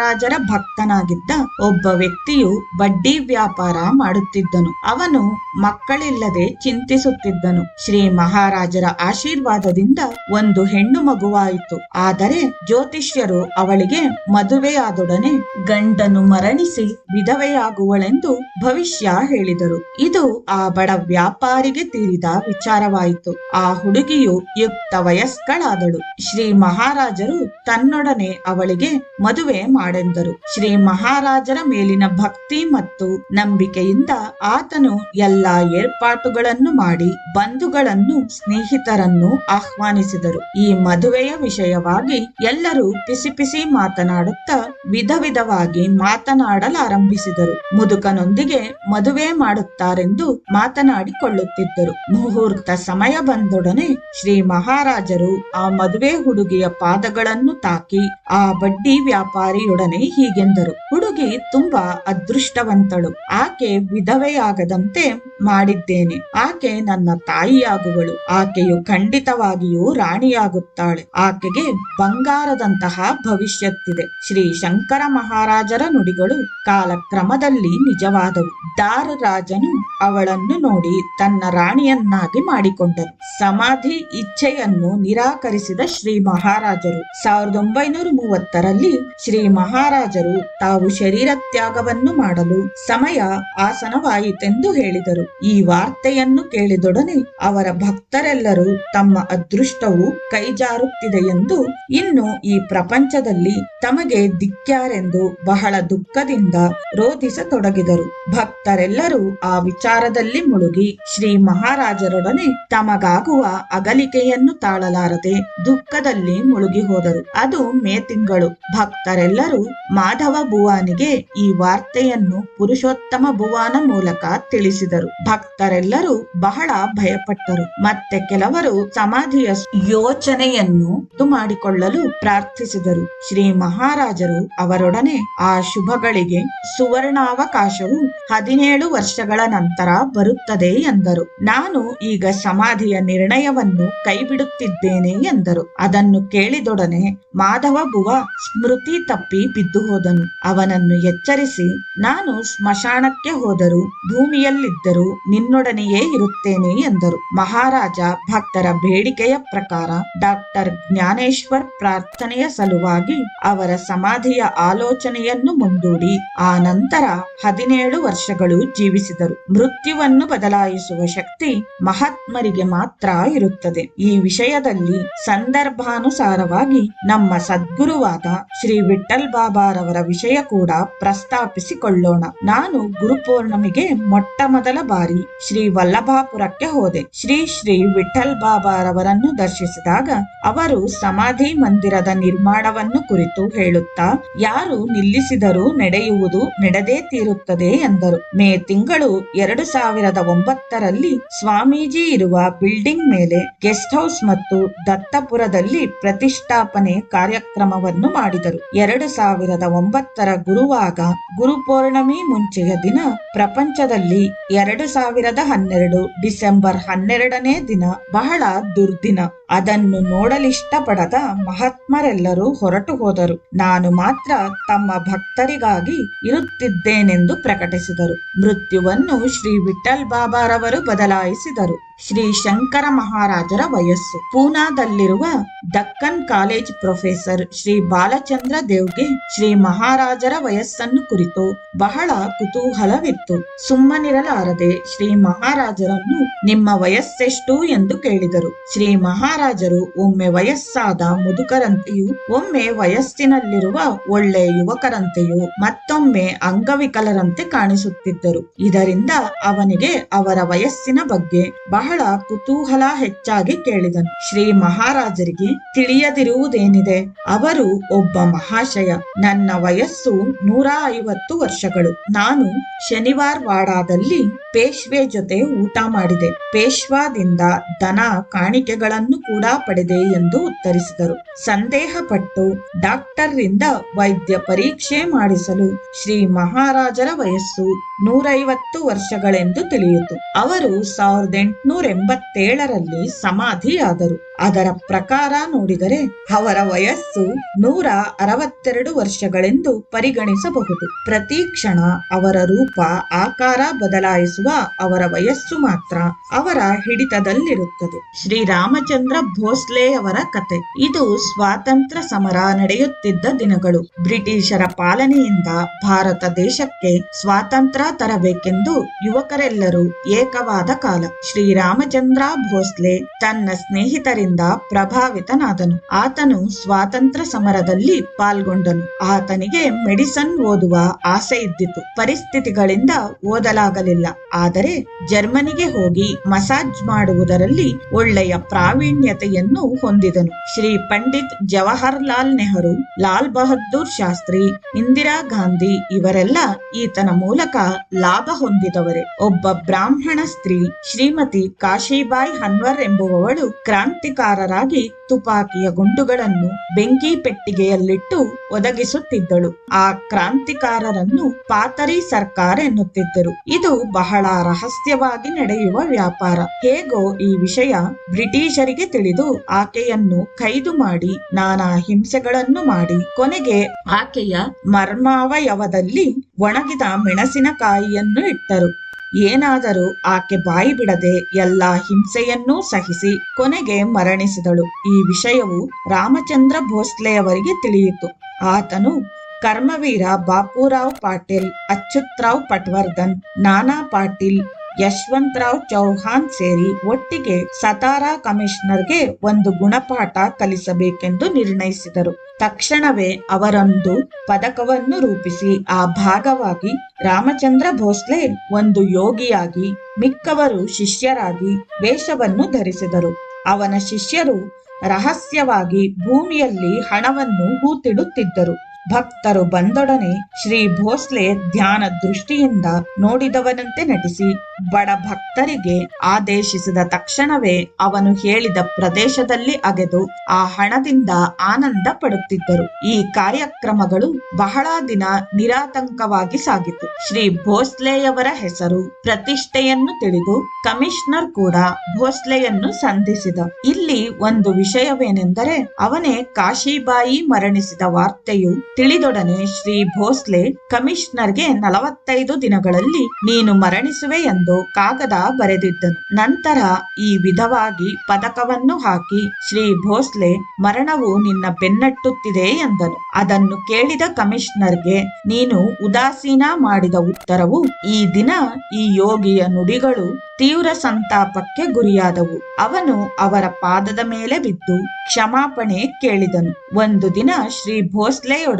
ಮಹಾರಾಜರ ಭಕ್ತನಾಗಿದ್ದ ಒಬ್ಬ ವ್ಯಕ್ತಿಯು ಬಡ್ಡಿ ವ್ಯಾಪಾರ ಮಾಡುತ್ತಿದ್ದನು. ಅವನು ಮಕ್ಕಳಿಲ್ಲದೆ ಚಿಂತಿಸುತ್ತಿದ್ದನು. ಶ್ರೀ ಮಹಾರಾಜರ ಆಶೀರ್ವಾದದಿಂದ ಒಂದು ಹೆಣ್ಣು ಮಗುವಾಯಿತು. ಆದರೆ ಜ್ಯೋತಿಷ್ಯರು ಅವಳಿಗೆ ಮದುವೆಯಾದೊಡನೆ ಗಂಡನು ಮರಣಿಸಿ ವಿಧವೆಯಾಗುವಳೆಂದು ಭವಿಷ್ಯ ಹೇಳಿದರು. ಇದು ಆ ಬಡ ವ್ಯಾಪಾರಿಗೆ ತೀರಿದ ವಿಚಾರವಾಯಿತು. ಆ ಹುಡುಗಿಯು ಯುಕ್ತ ವಯಸ್ಕಳಾದಳು. ಶ್ರೀ ಮಹಾರಾಜರು ತನ್ನೊಡನೆ ಅವಳಿಗೆ ಮದುವೆ ಮಾಡೆಂದರು ಶ್ರೀ ಮಹಾರಾಜರ ಮೇಲಿನ ಭಕ್ತಿ ಮತ್ತು ನಂಬಿಕೆಯಿಂದ ಆತನು ಎಲ್ಲಾ ಏರ್ಪಾಟುಗಳನ್ನು ಮಾಡಿ ಬಂಧುಗಳನ್ನು, ಸ್ನೇಹಿತರನ್ನು ಆಹ್ವಾನಿಸಿದರು. ಈ ಮದುವೆಯ ವಿಷಯವಾಗಿ ಎಲ್ಲರೂ ಪಿಸಿ ಪಿಸಿ ಮಾತನಾಡುತ್ತಾ ವಿಧ ವಿಧವಾಗಿ ಮಾತನಾಡಲಾರಂಭಿಸಿದರು. ಮುದುಕನೊಂದಿಗೆ ಮದುವೆ ಮಾಡುತ್ತಾರೆಂದು ಮಾತನಾಡಿಕೊಳ್ಳುತ್ತಿದ್ದರು. ಮುಹೂರ್ತ ಸಮಯ ಬಂದೊಡನೆ ಶ್ರೀ ಮಹಾರಾಜರು ಆ ಮದುವೆ ಹುಡುಗಿಯ ಪಾದಗಳನ್ನು ತಾಕಿ ಆ ಬಡ್ಡಿ ವ್ಯಾಪಾರಿಯೊಡನೆ ಹೀಗೆಂದರು. ಹುಡುಗಿ ತುಂಬಾ ಅದೃಷ್ಟವಂತಳು. ಆಕೆ ವಿಧವೆಯಾಗದಂತೆ ಮಾಡಿದ್ದೇನೆ. ಆಕೆ ನನ್ನ ತಾಯಿಯಾಗುವಳು. ಆಕೆಯು ಖಂಡಿತವಾಗಿಯೂ ರಾಣಿಯಾಗುತ್ತಾಳೆ. ಆಕೆಗೆ ಬಂಗಾರದಂತಹ ಭವಿಷ್ಯತ್ತಿದೆ. ಶ್ರೀ ಶಂಕರ ಮಹಾರಾಜರ ನುಡಿಗಳು ಕಾಲಕ್ರಮದಲ್ಲಿ ನಿಜವಾದವು. ದಾರ್ ರಾಜನು ಅವಳನ್ನು ನೋಡಿ ತನ್ನ ರಾಣಿಯನ್ನಾಗಿ ಮಾಡಿಕೊಂಡನು. ಸಮಾಧಿ ಇಚ್ಛೆಯನ್ನು ನಿರಾಕರಿಸಿದ ಶ್ರೀ ಮಹಾರಾಜರು. ಸಾವಿರದ ಒಂಬೈನೂರ ಮೂವತ್ತರಲ್ಲಿ ಶ್ರೀ ಮಹಾರಾಜರು ತಾವು ಶರೀರ ತ್ಯಾಗವನ್ನು ಮಾಡಲು ಸಮಯ ಆಸನವಾಯಿತೆಂದು ಹೇಳಿದರು. ಈ ವಾರ್ತೆಯನ್ನು ಕೇಳಿದೊಡನೆ ಅವರ ಭಕ್ತರೆಲ್ಲರೂ ತಮ್ಮ ಅದೃಷ್ಟವು ಕೈಜಾರುತ್ತಿದೆ ಎಂದು ಇನ್ನು ಈ ಪ್ರಪಂಚದಲ್ಲಿ ತಮಗೆ ದಿಕ್ಕ್ಯಾರೆಂದು ಬಹಳ ದುಃಖದಿಂದ ರೋಧಿಸತೊಡಗಿದರು. ಭಕ್ತರೆಲ್ಲರೂ ಆ ವಿಚಾರದಲ್ಲಿ ಮುಳುಗಿ ಶ್ರೀ ಮಹಾರಾಜರೊಡನೆ ತಮಗಾಗುವ ಅಗಲಿಕೆಯನ್ನು ತಾಳಲಾರದೆ ದುಃಖದಲ್ಲಿ ಮುಳುಗಿ ಹೋದರು. ಅದು ಮೇ ತಿಂಗಳು. ಭಕ್ತರೆಲ್ಲರೂ ಮಾಧವ ಭುವಾನಿಗೆ ಈ ವಾರ್ತೆಯನ್ನು ಪುರುಷೋತ್ತಮ ಭುವಾನ ಮೂಲಕ ತಿಳಿಸಿದರು. ಭಕ್ತರೆಲ್ಲರೂ ಬಹಳ ಭಯಪಟ್ಟರು. ಮತ್ತೆ ಕೆಲವರು ಸಮಾಧಿಯ ಯೋಚನೆಯನ್ನು ಮಾಡಿಕೊಳ್ಳಲು ಪ್ರಾರ್ಥಿಸಿದರು. ಶ್ರೀ ಮಹಾರಾಜರು ಅವರೊಡನೆ ಆ ಶುಭಗಳಿಗೆ ಸುವರ್ಣಾವಕಾಶವು ಹದಿನೇಳು ವರ್ಷಗಳ ನಂತರ ಬರುತ್ತದೆ ಎಂದರು. ನಾನು ಈಗ ಸಮಾಧಿಯ ನಿರ್ಣಯವನ್ನು ಕೈಬಿಡುತ್ತಿದ್ದೇನೆ ಎಂದರು. ಅದನ್ನು ಕೇಳಿದೊಡನೆ ಮಾಧವ ಬುವ ಸ್ಮೃತಿ ತಪ್ಪಿ ಬಿದ್ದು ಹೋದನು. ಅವನನ್ನು ಎಚ್ಚರಿಸಿ, ನಾನು ಸ್ಮಶಾನಕ್ಕೆ ಹೋದರೂ, ಭೂಮಿಯಲ್ಲಿದ್ದರೂ ನಿನ್ನೊಡನೆಯೇ ಇರುತ್ತೇನೆ ಎಂದರು. ಮಹಾರಾಜ ಭಕ್ತರ ಬೇಡಿಕೆಯ ಪ್ರಕಾರ ಡಾಕ್ಟರ್ ಜ್ಞಾನೇಶ್ವರ್ ಪ್ರಾರ್ಥನೆಯ ಸಲುವಾಗಿ ಅವರ ಸಮಾಧಿಯ ಆಲೋಚನೆಯನ್ನು ಮುಂದೂಡಿ, ಆ ನಂತರ ಹದಿನೇಳು ವರ್ಷಗಳು ಜೀವಿಸಿದರು. ಮೃತ್ಯುವನ್ನು ಬದಲಾಯಿಸುವ ಶಕ್ತಿ ಮಹಾತ್ಮರಿಗೆ ಮಾತ್ರ ಇರುತ್ತದೆ. ಈ ವಿಷಯದಲ್ಲಿ ಸಂದರ್ಭಾನುಸಾರವಾಗಿ ನಮ್ಮ ಸದ್ಗುರುವಾದ ಶ್ರೀ ವಿಠಲ್ ಬಾಬಾರವರ ವಿಷಯ ಕೂಡ ಪ್ರಸ್ತಾಪಿಸಿಕೊಳ್ಳೋಣ. ನಾನು ಗುರುಪೂರ್ಣಮಿಗೆ ಮೊಟ್ಟ ಮೊದಲ ಬಾರಿ ಶ್ರೀ ವಲ್ಲಭಾಪುರಕ್ಕೆ ಹೋದೆ. ಶ್ರೀ ಶ್ರೀ ವಿಠಲ್ ಬಾಬಾರವರನ್ನು ದರ್ಶಿಸಿದಾಗ ಅವರು ಸಮಾಧಿ ಮಂದಿರದ ನಿರ್ಮಾಣವನ್ನು ಕುರಿತು ಹೇಳುತ್ತಾ, ಯಾರು ನಿಲ್ಲಿಸಿದರೂ ನಡೆಯುವುದು ನಡೆದೇ ತೀರುತ್ತದೆ ಎಂದರು. ಮೇ ತಿಂಗಳು ಎರಡು ಸಾವಿರದ ಒಂಬತ್ತರಲ್ಲಿ ಸ್ವಾಮೀಜಿ ಇರುವ ಬಿಲ್ಡಿಂಗ್ ಮೇಲೆ ಗೆಸ್ಟ್ ಹೌಸ್ ಮತ್ತು ದತ್ತಪುರದಲ್ಲಿ ಪ್ರತಿಷ್ಠಾಪನೆ ಕಾರ್ಯಕ್ರಮವನ್ನು ಮಾಡಿದರು. ಎರಡು ಸಾವಿರದ ಸಾವಿರದ ಒಂಬತ್ತರ ಗುರುವಾಗ ಗುರು ಪೌರ್ಣಮಿ ಮುಂಚೆಯ ದಿನ ಪ್ರಪಂಚದಲ್ಲಿ ಎರಡು ಸಾವಿರದ ಹನ್ನೆರಡು ಡಿಸೆಂಬರ್ ಹನ್ನೆರಡನೇ ದಿನ ಬಹಳ ದುರ್ದಿನ. ಅದನ್ನು ನೋಡಲಿಷ್ಟಪಡದ ಮಹಾತ್ಮರೆಲ್ಲರೂ ಹೊರಟು ಹೋದರು. ನಾನು ಮಾತ್ರ ತಮ್ಮ ಭಕ್ತರಿಗಾಗಿ ಇರುತ್ತಿದ್ದೇನೆಂದು ಪ್ರಕಟಿಸಿದರು. ಮೃತ್ಯುವನ್ನು ಶ್ರೀ ವಿಠಲ್ ಬಾಬಾರವರು ಬದಲಾಯಿಸಿದರು. ಶ್ರೀ ಶಂಕರ ಮಹಾರಾಜರ ವಯಸ್ಸು. ಪೂನಾದಲ್ಲಿರುವ ದಕ್ಕನ್ ಕಾಲೇಜ್ ಪ್ರೊಫೆಸರ್ ಶ್ರೀ ಬಾಲಚಂದ್ರ ದೇವ್ಗೆ ಶ್ರೀ ಮಹಾರಾಜರ ವಯಸ್ಸನ್ನು ಕುರಿತು ಬಹಳ ಕುತೂಹಲವಿತ್ತು. ಸುಮ್ಮನಿರಲಾರದೆ ಶ್ರೀ ಮಹಾರಾಜರನ್ನು ನಿಮ್ಮ ವಯಸ್ಸೆಷ್ಟು ಎಂದು ಕೇಳಿದರು. ಶ್ರೀ ಮಹಾರಾಜರು ಒಮ್ಮೆ ವಯಸ್ಸಾದ ಮುದುಕರಂತೆಯೂ, ಒಮ್ಮೆ ವಯಸ್ಸಿನಲ್ಲಿರುವ ಒಳ್ಳೆ ಯುವಕರಂತೆಯೂ ಮತ್ತೊಮ್ಮೆ ಅಂಗವಿಕಲರಂತೆ ಕಾಣಿಸುತ್ತಿದ್ದರು. ಇದರಿಂದ ಅವನಿಗೆ ಅವರ ವಯಸ್ಸಿನ ಬಗ್ಗೆ ಬಹಳ ಕುತೂಹಲ ಹೆಚ್ಚಾಗಿ ಕೇಳಿದನು. ಶ್ರೀ ಮಹಾರಾಜರಿಗೆ ತಿಳಿಯದಿರುವುದೇನಿದೆ? ಅವರು ಒಬ್ಬ ಮಹಾಶಯ. ನನ್ನ ವಯಸ್ಸು ನೂರ ಐವತ್ತು ವರ್ಷಗಳು. ನಾನು ಶನಿವಾರ ವಾಡಾದಲ್ಲಿ ಪೇಶ್ವೆ ಜೊತೆ ಊಟ ಮಾಡಿದೆ. ಪೇಶ್ವಾದಿಂದ ದನ ಕಾಣಿಕೆಗಳನ್ನು ಕೂಡ ಪಡೆದೆ ಎಂದು ಉತ್ತರಿಸಿದರು. ಸಂದೇಹ ಪಟ್ಟು ಡಾಕ್ಟರ್ ರಿಂದ ವೈದ್ಯ ಪರೀಕ್ಷೆ ಮಾಡಿಸಲು ಶ್ರೀ ಮಹಾರಾಜರ ವಯಸ್ಸು ನೂರೈವತ್ತು ವರ್ಷಗಳೆಂದು ತಿಳಿಯಿತು. ಅವರು ಸಾವಿರದ ಎಂಟುನೂರ ಎಂಬತ್ತೇಳರಲ್ಲಿ ಸಮಾಧಿಯಾದರು. ಅದರ ಪ್ರಕಾರ ನೋಡಿದರೆ ಅವರ ವಯಸ್ಸು ನೂರ ಅರವತ್ತೆರಡು ವರ್ಷಗಳೆಂದು ಪರಿಗಣಿಸಬಹುದು. ಪ್ರತಿ ಕ್ಷಣ ಅವರ ರೂಪ, ಆಕಾರ ಬದಲಾಯಿಸುವ ಅವರ ವಯಸ್ಸು ಮಾತ್ರ ಅವರ ಹಿಡಿತದಲ್ಲಿರುತ್ತದೆ. ಶ್ರೀರಾಮಚಂದ್ರ ಭೋಸ್ಲೆ ಅವರ ಕತೆ. ಇದು ಸ್ವಾತಂತ್ರ್ಯ ಸಮರ ನಡೆಯುತ್ತಿದ್ದ ದಿನಗಳು. ಬ್ರಿಟಿಷರ ಪಾಲನೆಯಿಂದ ಭಾರತ ದೇಶಕ್ಕೆ ಸ್ವಾತಂತ್ರ್ಯ ತರಬೇಕೆಂದು ಯುವಕರೆಲ್ಲರೂ ಏಕವಾದ ಕಾಲ. ಶ್ರೀರಾಮಚಂದ್ರ ಭೋಸ್ಲೆ ತನ್ನ ಸ್ನೇಹಿತರಿಂದ ಪ್ರಭಾವಿತನಾದನು. ಆತನು ಸ್ವಾತಂತ್ರ್ಯ ಸಮರದಲ್ಲಿ ಪಾಲ್ಗೊಂಡನು. ಆತನಿಗೆ ಮೆಡಿಸನ್ ಓದುವ ಆಸೆ ಇದ್ದಿತು. ಪರಿಸ್ಥಿತಿಗಳಿಂದ ಓದಲಾಗಲಿಲ್ಲ. ಆದರೆ ಜರ್ಮನಿಗೆ ಹೋಗಿ ಮಸಾಜ್ ಮಾಡುವುದರಲ್ಲಿ ಒಳ್ಳೆಯ ಪ್ರಾವೀಣ್ಯತೆಯನ್ನು ಹೊಂದಿದನು. ಶ್ರೀ ಪಂಡಿತ್ ಜವಾಹರ್ಲಾಲ್ ನೆಹರು, ಲಾಲ್ ಬಹದ್ದೂರ್ ಶಾಸ್ತ್ರಿ, ಇಂದಿರಾ ಗಾಂಧಿ ಇವರೆಲ್ಲ ಈತನ ಮೂಲಕ ಲಾಭ ಹೊಂದಿದವರೇ. ಒಬ್ಬ ಬ್ರಾಹ್ಮಣ ಸ್ತ್ರೀ, ಶ್ರೀಮತಿ ಕಾಶಿಬಾಯಿ ಹನ್ವರ್ ಎಂಬುವವಳು ಕ್ರಾಂತಿಕಾರರಾಗಿ ತುಪಾಕಿಯ ಗುಂಡುಗಳನ್ನು ಬೆಂಕಿ ಪೆಟ್ಟಿಗೆಯಲ್ಲಿಟ್ಟು ಒದಗಿಸುತ್ತಿದ್ದಳು ಆ ಕ್ರಾಂತಿಕಾರರನ್ನು ಪಾತರಿ ಸರ್ಕಾರ ಎನ್ನುತ್ತಿದ್ದರು. ಇದು ಬಹಳ ರಹಸ್ಯವಾಗಿ ನಡೆಯುವ ವ್ಯಾಪಾರ. ಹೇಗೋ ಈ ವಿಷಯ ಬ್ರಿಟಿಷರಿಗೆ ತಿಳಿದು ಆಕೆಯನ್ನು ಕೈದು ಮಾಡಿ, ನಾನಾ ಹಿಂಸೆಗಳನ್ನು ಮಾಡಿ, ಕೊನೆಗೆ ಆಕೆಯ ಮರ್ಮಾವಯವದಲ್ಲಿ ಒಣಗಿದ ಮೆಣಸಿನಕಾಯಿಯನ್ನು ಇಟ್ಟರು. ಏನಾದರೂ ಆಕೆ ಬಾಯಿ ಬಿಡದೆ ಎಲ್ಲಾ ಹಿಂಸೆಯನ್ನೂ ಸಹಿಸಿ ಕೊನೆಗೆ ಮರಣಿಸಿದಳು. ಈ ವಿಷಯವು ರಾಮಚಂದ್ರ ಭೋಸ್ಲೆಯವರಿಗೆ ತಿಳಿಯಿತು. ಆತನು ಕರ್ಮವೀರ ಬಾಪುರಾವ್ ಪಾಟೀಲ್, ಅಚ್ಯುತ್ರಾವ್ ಪಟ್ವರ್ಧನ್, ನಾನಾ ಪಾಟೀಲ್, ಯಶವಂತರಾವ್ ಚೌಹಾನ್ ಸೇರಿ ಒಟ್ಟಿಗೆ ಸತಾರಾ ಕಮಿಷನರ್ಗೆ ಒಂದು ಗುಣಪಾಠ ಕಲಿಸಬೇಕೆಂದು ನಿರ್ಣಯಿಸಿದರು. ತಕ್ಷಣವೇ ಅವರೊಂದು ಪದಕವನ್ನು ರೂಪಿಸಿ ಆ ಭಾಗವಾಗಿ ರಾಮಚಂದ್ರ ಭೋಸ್ಲೆ ಒಂದು ಯೋಗಿಯಾಗಿ, ಮಿಕ್ಕವರು ಶಿಷ್ಯರಾಗಿ ವೇಷವನ್ನು ಧರಿಸಿದರು. ಅವನ ಶಿಷ್ಯರು ರಹಸ್ಯವಾಗಿ ಭೂಮಿಯಲ್ಲಿ ಹಣವನ್ನು ಹೂತಿಡುತ್ತಿದ್ದರು. ಭಕ್ತರು ಬಂದೊಡನೆ ಶ್ರೀ ಭೋಸ್ಲೆ ಧ್ಯಾನ ದೃಷ್ಟಿಯಿಂದ ನೋಡಿದವನಂತೆ ನಟಿಸಿ ಬಡ ಭಕ್ತರಿಗೆ ಆದೇಶಿಸಿದ ತಕ್ಷಣವೇ ಅವನು ಹೇಳಿದ ಪ್ರದೇಶದಲ್ಲಿ ಅಗೆದು ಆ ಹಣದಿಂದ ಆನಂದ ಪಡುತ್ತಿದ್ದರು. ಈ ಕಾರ್ಯಕ್ರಮಗಳು ಬಹಳ ದಿನ ನಿರಾತಂಕವಾಗಿ ಸಾಗಿತು. ಶ್ರೀ ಭೋಸ್ಲೆಯವರ ಹೆಸರು, ಪ್ರತಿಷ್ಠೆಯನ್ನು ತಿಳಿದು ಕಮಿಷನರ್ ಕೂಡ ಭೋಸ್ಲೆಯನ್ನು ಸಂಧಿಸಿದ. ಇಲ್ಲಿ ಒಂದು ವಿಷಯವೇನೆಂದರೆ ಅವನೇ ಕಾಶಿಬಾಯಿ ಮರಣಿಸಿದ ವಾರ್ತೆಯು ತಿಳಿದೊಡನೆ ಶ್ರೀ ಭೋಸ್ಲೆ ಕಮಿಷನರ್ಗೆ ನಲವತ್ತೈದು ದಿನಗಳಲ್ಲಿ ನೀನು ಮರಣಿಸುವೆ ಎಂದು ಕಾಗದ ಬರೆದಿದ್ದನು. ನಂತರ ಈ ವಿಧವಾಗಿ ಪದಕವನ್ನು ಹಾಕಿ ಶ್ರೀ ಭೋಸ್ಲೆ ಮರಣವು ನಿನ್ನ ಬೆನ್ನಟ್ಟುತ್ತಿದೆ ಎಂದನು. ಅದನ್ನು ಕೇಳಿದ ಕಮಿಷನರ್ಗೆ ನೀನು ಉದಾಸೀನ ಮಾಡಿದ ಉತ್ತರವು ಈ ದಿನ ಈ ಯೋಗಿಯ ನುಡಿಗಳು ತೀವ್ರ ಸಂತಾಪಕ್ಕೆ ಗುರಿಯಾದವು. ಅವನು ಅವರ ಪಾದದ ಮೇಲೆ ಬಿದ್ದು ಕ್ಷಮಾಪಣೆ ಕೇಳಿದನು. ಒಂದು ದಿನ ಶ್ರೀ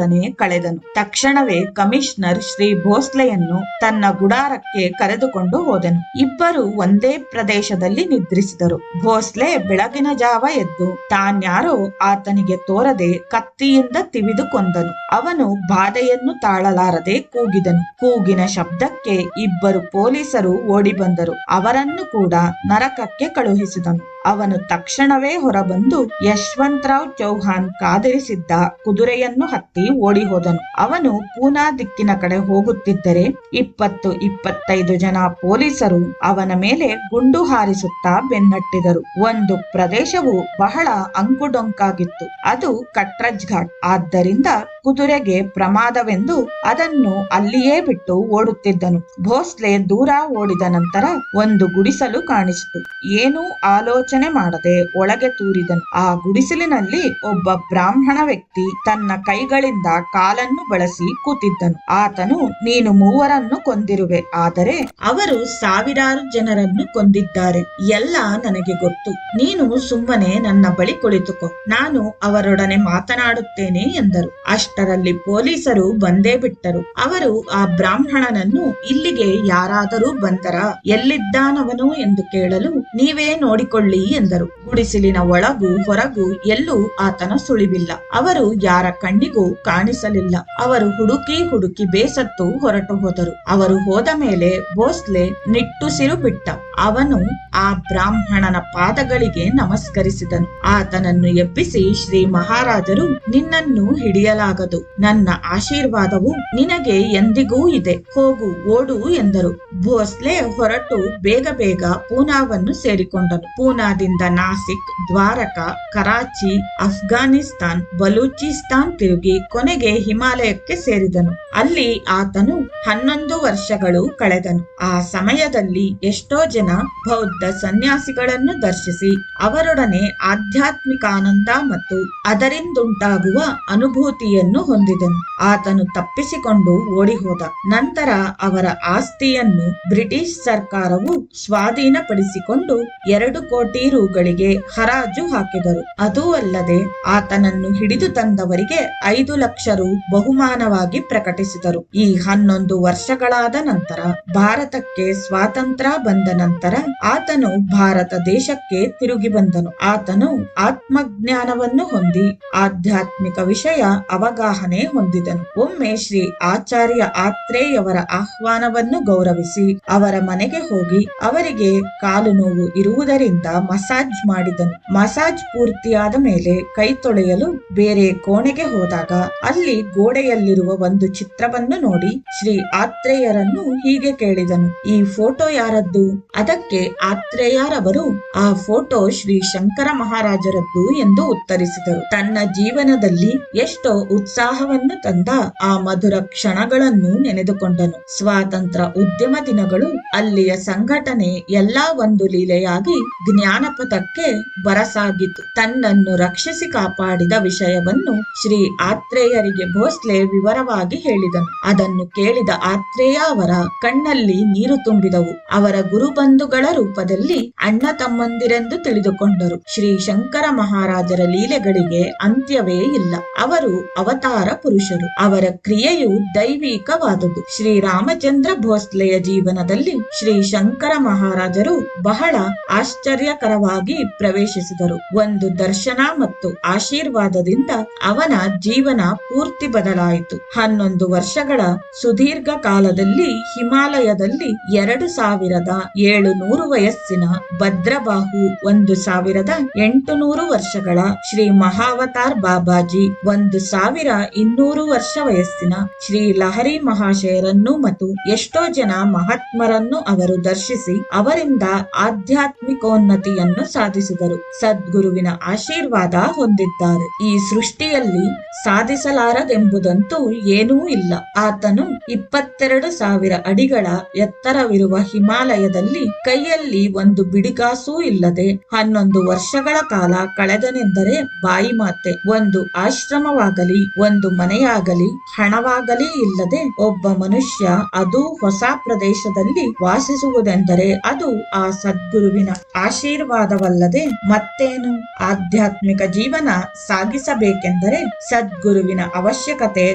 ಭೋಸ್ಲೆಯೊಡನೆ ಕಳೆದನು. ತಕ್ಷಣವೇ ಕಮಿಷನರ್ ಶ್ರೀ ಭೋಸ್ಲೆಯನ್ನು ತನ್ನ ಗುಡಾರಕ್ಕೆ ಕರೆದುಕೊಂಡು ಹೋದನು. ಇಬ್ಬರು ಒಂದೇ ಪ್ರದೇಶದಲ್ಲಿ ನಿದ್ರಿಸಿದರು. ಭೋಸ್ಲೆ ಬೆಳಗಿನ ಜಾವ ಎದ್ದು ತಾನ್ಯಾರೋ ಆತನಿಗೆ ತೋರದೆ ಕತ್ತಿಯಿಂದ ತಿವಿದು ಕೊಂದನು ಅವನು ಬಾಧೆಯನ್ನು ತಾಳಲಾರದೆ ಕೂಗಿದನು. ಕೂಗಿನ ಶಬ್ದಕ್ಕೆ ಇಬ್ಬರು ಪೊಲೀಸರು ಓಡಿ ಬಂದರು ಅವರನ್ನು ಕೂಡ ನರಕಕ್ಕೆ ಕಳುಹಿಸಿದನು. ಅವನು ತಕ್ಷಣವೇ ಹೊರಬಂದು ಯಶವಂತರಾವ್ ಚೌಹಾನ್ ಕಾದಿರಿಸಿದ್ದ ಕುದುರೆಯನ್ನು ಹತ್ತಿ ಓಡಿ ಹೋದನು ಅವನು ಪೂನಾ ದಿಕ್ಕಿನ ಕಡೆ ಹೋಗುತ್ತಿದ್ದರೆ ಇಪ್ಪತ್ತು, ಇಪ್ಪತ್ತೈದು ಜನ ಪೊಲೀಸರು ಅವನ ಮೇಲೆ ಗುಂಡು ಹಾರಿಸುತ್ತಾ ಬೆನ್ನಟ್ಟಿದರು. ಒಂದು ಪ್ರದೇಶವು ಬಹಳ ಅಂಕುಡೊಂಕಾಗಿತ್ತು. ಅದು ಕಟ್ರಜ್ ಘಾಟ್ ಆದ್ದರಿಂದ ಕುದುರೆಗೆ ಪ್ರಮಾದವೆಂದು ಅದನ್ನು ಅಲ್ಲಿಯೇ ಬಿಟ್ಟು ಓಡುತ್ತಿದ್ದನು. ಭೋಸ್ಲೆ ದೂರ ಓಡಿದ ನಂತರ ಒಂದು ಗುಡಿಸಲು ಕಾಣಿಸಿತು. ಏನೂ ಆಲೋಚನೆ ಮಾಡದೆ ಒಳಗೆ ತೂರಿದನು. ಆ ಗುಡಿಸಲಿನಲ್ಲಿ ಒಬ್ಬ ಬ್ರಾಹ್ಮಣ ವ್ಯಕ್ತಿ ತನ್ನ ಕೈಗಳಿಂದ ಕಾಲನ್ನು ಬಳಸಿ ಕೂತಿದ್ದನು. ಆತನು, ನೀನು ಮೂವರನ್ನು ಕೊಂದಿರುವೆ. ಆದರೆ ಅವರು ಸಾವಿರಾರು ಜನರನ್ನು ಕೊಂದಿದ್ದಾರೆ. ಎಲ್ಲ ನನಗೆ ಗೊತ್ತು. ನೀನು ಸುಮ್ಮನೆ ನನ್ನ ಬಳಿ ಕುಳಿತುಕೋ. ನಾನು ಅವರೊಡನೆ ಮಾತನಾಡುತ್ತೇನೆ ಎಂದರು. ಅಷ್ಟರಲ್ಲಿ ಪೊಲೀಸರು ಬಂದೇ ಬಿಟ್ಟರು. ಅವರು, ಆ ಬ್ರಾಹ್ಮಣನನ್ನು ಇಲ್ಲಿಗೆ ಯಾರಾದರೂ ಬಂದರ? ಎಲ್ಲಿದ್ದಾನವನು ಎಂದು ಕೇಳಲು ನೀವೇ ನೋಡಿಕೊಳ್ಳಿ ಎಂದರು. ಗುಡಿಸಿಲಿನ ಒಳಗೂ ಹೊರಗು ಎಲ್ಲೂ ಆತನ ಸುಳಿವಿಲ್ಲ. ಅವರು ಯಾರ ಕಣ್ಣಿಗೂ ಕಾಣಿಸಲಿಲ್ಲ. ಅವರು ಹುಡುಕಿ ಹುಡುಕಿ ಬೇಸತ್ತು ಹೊರಟು ಹೋದರು. ಅವರು ಹೋದ ಮೇಲೆ ಭೋಸ್ಲೆ ನಿಟ್ಟುಸಿರು ಬಿಟ್ಟ ಅವನು ಆ ಬ್ರಾಹ್ಮಣನ ಪಾದಗಳಿಗೆ ನಮಸ್ಕರಿಸಿದನು. ಆತನನ್ನು ಎಬ್ಬಿಸಿ ಶ್ರೀ ಮಹಾರಾಜರು, ನಿನ್ನನ್ನು ಹಿಡಿಯಲಾಗದು. ನನ್ನ ಆಶೀರ್ವಾದವು ನಿನಗೆ ಎಂದಿಗೂ ಇದೆ. ಹೋಗು, ಓಡು ಎಂದರು. ಭೋಸ್ಲೆ ಹೊರಟು ಬೇಗ ಬೇಗ ಪೂನಾವನ್ನು ಸೇರಿಕೊಂಡನು. ಪೂನಾದಿಂದ ನಾಸಿಕ್, ದ್ವಾರಕ, ಕರಾಚಿ, ಅಫ್ಘಾನಿಸ್ತಾನ್, ಬಲೂಚಿಸ್ತಾನ್ ತಿರುಗಿ ಕೊನೆಗೆ ಹಿಮಾಲಯಕ್ಕೆ ಸೇರಿದನು. ಅಲ್ಲಿ ಆತನು ಹನ್ನೊಂದು ವರ್ಷಗಳು ಕಳೆದನು. ಆ ಸಮಯದಲ್ಲಿ ಎಷ್ಟೋ ಜನ ಬೌದ್ಧ ಸನ್ಯಾಸಿಗಳನ್ನು ದರ್ಶಿಸಿ, ಅವರೊಡನೆ ಆಧ್ಯಾತ್ಮಿಕ ಆನಂದ ಮತ್ತು ಅದರಿಂದುಂಟಾಗುವ ಅನುಭೂತಿಯನ್ನು ಹೊಂದಿದನು. ಆತನು ತಪ್ಪಿಸಿಕೊಂಡು ಓಡಿಹೋದ. ನಂತರ ಅವರ ಆಸ್ತಿಯನ್ನು ಬ್ರಿಟಿಷ್ ಸರ್ಕಾರವು ಸ್ವಾಧೀನಪಡಿಸಿಕೊಂಡು ಎರಡು ಕೋಟಿ ರೂಗಳಿಗೆ ಹರಾಜು ಹಾಕಿದರು. ಅದೂ ಅಲ್ಲದೆ ಆತನನ್ನು ಹಿಡಿದು ತಂದವರಿಗೆ ಐದು ಲಕ್ಷ ರು ಬಹುಮಾನವಾಗಿ ಪ್ರಕಟಿಸಿದರು. ಈ ಹನ್ನೊಂದು ವರ್ಷಗಳಾದ ನಂತರ ಭಾರತಕ್ಕೆ ಸ್ವಾತಂತ್ರ್ಯ ಬಂದ ನಂತರ ಆತನು ಭಾರತ ದೇಶಕ್ಕೆ ತಿರುಗಿ ಬಂದನು. ಆತನು ಆತ್ಮಜ್ಞಾನವನ್ನು ಹೊಂದಿ ಆಧ್ಯಾತ್ಮಿಕ ವಿಷಯ ಅವಗಾಹನೆ ಹೊಂದಿದನು. ಒಮ್ಮೆ ಶ್ರೀ ಆಚಾರ್ಯ ಆತ್ರೇಯವರ ಆಹ್ವಾನವನ್ನು ಗೌರವಿಸಿ ಅವರ ಮನೆಗೆ ಹೋಗಿ ಅವರಿಗೆ ಕಾಲು ನೋವು ಇರುವುದರಿಂದ ಮಸಾಜ್ ಮಾಡಿದನು. ಮಸಾಜ್ ಪೂರ್ತಿಯಾದ ಮೇಲೆ ಕೈ ತೊಳೆಯಲು ಬೇರೆ ಕೋಣೆಗೆ ಹೋದಾಗ ಅಲ್ಲಿ ಗೋಡೆಯಲ್ಲಿರುವ ಒಂದು ಚಿತ್ರವನ್ನು ನೋಡಿ ಶ್ರೀ ಆತ್ರೇಯರನ್ನು ಹೀಗೆ ಕೇಳಿದನು. ಈ ಫೋಟೋ ಯಾರದ್ದು? ಅದಕ್ಕೆ ಆತ್ರೇಯರವರು ಆ ಫೋಟೋ ಶ್ರೀ ಶಂಕರ ಮಹಾರಾಜರದ್ದು ಎಂದು ಉತ್ತರಿಸಿದರು. ತನ್ನ ಜೀವನದಲ್ಲಿ ಎಷ್ಟೋ ಉತ್ಸಾಹವನ್ನು ತಂದ ಆ ಮಧುರ ಕ್ಷಣಗಳನ್ನು ನೆನೆದುಕೊಂಡನು. ಸ್ವಾತಂತ್ರ್ಯ ಉದ್ಯಮ ದಿನಗಳು ಅಲ್ಲಿಯ ಸಂಘಟನೆ ಎಲ್ಲಾ ಒಂದು ಲೀಲೆಯಾಗಿ ಜ್ಞಾನಪಥಕ್ಕೆ ಬರಸಾಗಿತ್ತು. ತನ್ನನ್ನು ರಕ್ಷಿಸಿ ಕಾಪಾಡಿದ ವಿಷಯವನ್ನು ಶ್ರೀ ಆತ್ರೇಯರಿಗೆ ಭೋಸ್ಲೆ ವಿವರವಾಗಿ ಹೇಳಿದನು ಅದನ್ನು ಕೇಳಿದ ಆತ್ರೇಯ ಅವರ ಕಣ್ಣಲ್ಲಿ ನೀರು ತುಂಬಿದವು. ಅವರ ಗುರುಬಂಧುಗಳ ರೂಪದಲ್ಲಿ ಅಣ್ಣ ತಮ್ಮಂದಿರೆಂದು ತಿಳಿದುಕೊಂಡರು. ಶ್ರೀ ಶಂಕರ ಮಹಾರಾಜರ ಲೀಲೆಗಳಿಗೆ ಅಂತ್ಯವೇ ಇಲ್ಲ. ಅವರು ಅವತಾರ ಪುರುಷರು. ಅವರ ಕ್ರಿಯೆಯು ದೈವಿಕವಾದುದು. ಶ್ರೀ ರಾಮಚಂದ್ರ ಭೋಸ್ಲೆಯ ಜೀವನದಲ್ಲಿ ಶ್ರೀ ಶಂಕರ ಮಹಾರಾಜರು ಬಹಳ ಆಶ್ಚರ್ಯಕರವಾಗಿ ಪ್ರವೇಶಿಸಿದರು. ಒಂದು ದರ್ಶನ ಮತ್ತು ಆಶೀರ್ವಾದದಿಂದ ಅವನ ಜೀವನ ಪೂರ್ತಿ ಬದಲಾಯಿತು. ಹನ್ನೊಂದು ವರ್ಷಗಳ ಸುದೀರ್ಘ ಕಾಲದಲ್ಲಿ ಹಿಮಾಲಯದಲ್ಲಿ ಎರಡು ಸಾವಿರದ ಏಳು ನೂರು ವಯಸ್ಸಿನ ಭದ್ರಬಾಹು ಒಂದು ಸಾವಿರದ ಎಂಟುನೂರು ವರ್ಷಗಳ ಶ್ರೀ ಮಹಾವತಾರ್ ಬಾಬಾಜಿ ಒಂದು ಸಾವಿರ ಇನ್ನೂರು ವರ್ಷ ವಯಸ್ಸಿನ ಶ್ರೀ ಲಹರಿ ಮಹಾಶಯರನ್ನು ಮತ್ತು ಎಷ್ಟೋ ಜನ ಮಹಾತ್ಮರನ್ನು ಅವರು ದರ್ಶಿಸಿ ಅವರಿಂದ ಆಧ್ಯಾತ್ಮಿಕೋನ್ನತಿಯನ್ನು ಸಾಧಿಸಿದರು. ಸದ್ಗುರುವಿನ ಆಶೀರ್ವಾದ ಹೊಂದಿದ್ದಾರೆ. ಈ ಸೃಷ್ಟಿಯಲ್ಲಿ ಸಾಧಿಸಲಾರದೆಂಬುದಂತೂ ಏನೂ ಇಲ್ಲ. ಆತನು ಇಪ್ಪತ್ತೆರಡು ಸಾವಿರ ಅಡಿಗಳ ಎತ್ತರವಿರುವ ಹಿಮಾಲಯದಲ್ಲಿ ಕೈಯಲ್ಲಿ ಒಂದು ಬಿಡಿಗಾಸೂ ಇಲ್ಲದೆ ಹನ್ನೊಂದು ವರ್ಷಗಳ ಕಾಲ ಕಳೆದನೆಂದರೆ ಬಾಯಿ ಮಾತೆ. ಒಂದು ಆಶ್ರಮವಾಗಲಿ, ಒಂದು ಮನೆಯಾಗಲಿ, ಹಣವಾಗಲಿ ಇಲ್ಲದೆ ಒಬ್ಬ ಮನುಷ್ಯ ಅದು ಹೊಸ ಪ್ರದೇಶದಲ್ಲಿ ವಾಸಿಸುವುದೆಂದರೆ ಅದು ಆ ಸದ್ಗುರುವಿನ ಆಶೀರ್ವಾದವಲ್ಲದೆ ಮತ್ತೇನು? ಆಧ್ಯಾತ್ಮಿಕ ಜೀವನ ಸಾಗಿಸಬೇಕೆಂದರೆ ಸದ್ಗುರುವಿನ ಅವಶ್ಯಕತೆ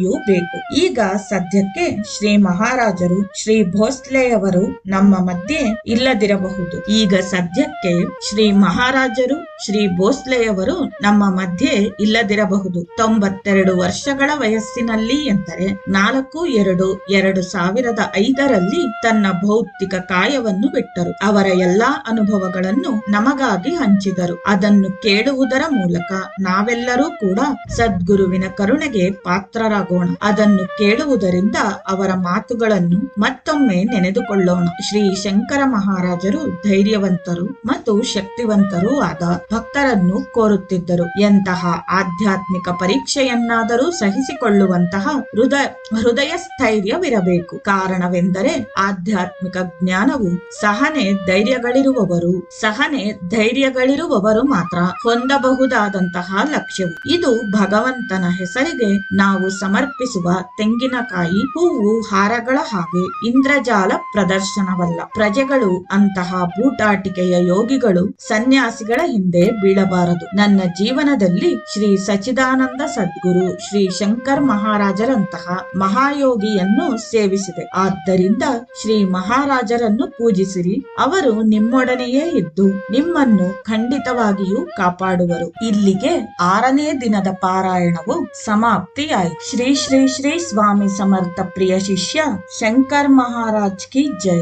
ಖಂಡಿತವಾಗಿಯೂ ಬೇಕು ಈಗ ಸದ್ಯಕ್ಕೆ ಶ್ರೀ ಮಹಾರಾಜರು, ಶ್ರೀ ಭೋಸ್ಲೆಯವರು ನಮ್ಮ ಮಧ್ಯೆ ಇಲ್ಲದಿರಬಹುದು. ಈಗ ಸದ್ಯಕ್ಕೆ ಶ್ರೀ ಮಹಾರಾಜರು, ಶ್ರೀ ಭೋಸ್ಲೆಯವರು ನಮ್ಮ ಮಧ್ಯೆ ಇಲ್ಲದಿರಬಹುದು. ತೊಂಬತ್ತೆರಡು ವರ್ಷಗಳ ವಯಸ್ಸಿನಲ್ಲಿ ಎಂದರೆ ನಾಲ್ಕು, ಎರಡು ಎರಡು ಸಾವಿರದ ಐದರಲ್ಲಿ ತನ್ನ ಭೌತಿಕ ಕಾಯವನ್ನು ಬಿಟ್ಟರು. ಅವರ ಎಲ್ಲಾ ಅನುಭವಗಳನ್ನು ನಮಗಾಗಿ ಹಂಚಿದರು. ಅದನ್ನು ಕೇಳುವುದರ ಮೂಲಕ ನಾವೆಲ್ಲರೂ ಕೂಡ ಸದ್ಗುರುವಿನ ಕರುಣೆಗೆ ಪಾತ್ರರಾಗೋಣ ಅದನ್ನು ಕೇಳುವುದರಿಂದ ಅವರ ಮಾತುಗಳನ್ನು ಮತ್ತೊಮ್ಮೆ ನೆನೆದುಕೊಳ್ಳೋಣ. ಶ್ರೀ ಶಂಕರ ಮಹಾರಾಜರು ಧೈರ್ಯವಂತರು ಮತ್ತು ಶಕ್ತಿವಂತರೂ ಆದ ಭಕ್ತರನ್ನು ಕೋರುತ್ತಿದ್ದರು. ಎಂತಹ ಆಧ್ಯಾತ್ಮಿಕ ಪರೀಕ್ಷೆಯನ್ನಾದರೂ ಸಹಿಸಿಕೊಳ್ಳುವಂತಹ ಹೃದಯ ಹೃದಯ ಸ್ಥೈರ್ಯವಿರಬೇಕು. ಕಾರಣವೆಂದರೆ ಆಧ್ಯಾತ್ಮಿಕ ಜ್ಞಾನವು ಸಹನೆ ಧೈರ್ಯಗಳಿರುವವರು ಸಹನೆ ಧೈರ್ಯಗಳಿರುವವರು ಮಾತ್ರ ಹೊಂದಬಹುದಾದಂತಹ ಲಕ್ಷ್ಯವು. ಇದು ಭಗವಂತನ ಹೆಸರಿಗೆ ನಾವು ಸಮರ್ಪಿಸುವ ತೆಂಗಿನಕಾಯಿ, ಹೂವು, ಹಾರಗಳ ಹಾಗೆ ಇಂದ್ರಜಾಲ ಪ್ರದರ್ಶನವಲ್ಲ. ಪ್ರಜೆಗಳು ಅಂತಹ ಬೂಟಾಟಿಕೆಯ ಯೋಗಿಗಳು ಸನ್ಯಾಸಿಗಳ ಹಿಂದೆ ಬೀಳಬಾರದು. ನನ್ನ ಜೀವನದಲ್ಲಿ ಶ್ರೀ ಸಚಿದಾನಂದ ಸದ್ಗುರು ಶ್ರೀ ಶಂಕರ್ ಮಹಾರಾಜರಂತಹ ಮಹಾಯೋಗಿಯನ್ನು ಸೇವಿಸಿದೆ. ಆದ್ದರಿಂದ ಶ್ರೀ ಮಹಾರಾಜರನ್ನು ಪೂಜಿಸಿರಿ. ಅವರು ನಿಮ್ಮೊಡನೆಯೇ ಇದ್ದು ನಿಮ್ಮನ್ನು ಖಂಡಿತವಾಗಿಯೂ ಕಾಪಾಡುವರು. ಇಲ್ಲಿಗೆ ಆರನೇ ದಿನದ ಪಾರಾಯಣವು ಸಮಾಪ್ತಿಯಾಯಿತು. ಶ್ರೀ ಶ್ರೀ ಶ್ರೀ ಸ್ವಾಮಿ ಸಮರ್ಥ ಪ್ರಿಯ ಶಿಷ್ಯ ಶಂಕರ್ ಮಹಾರಾಜ್ ಕಿ ಜೈ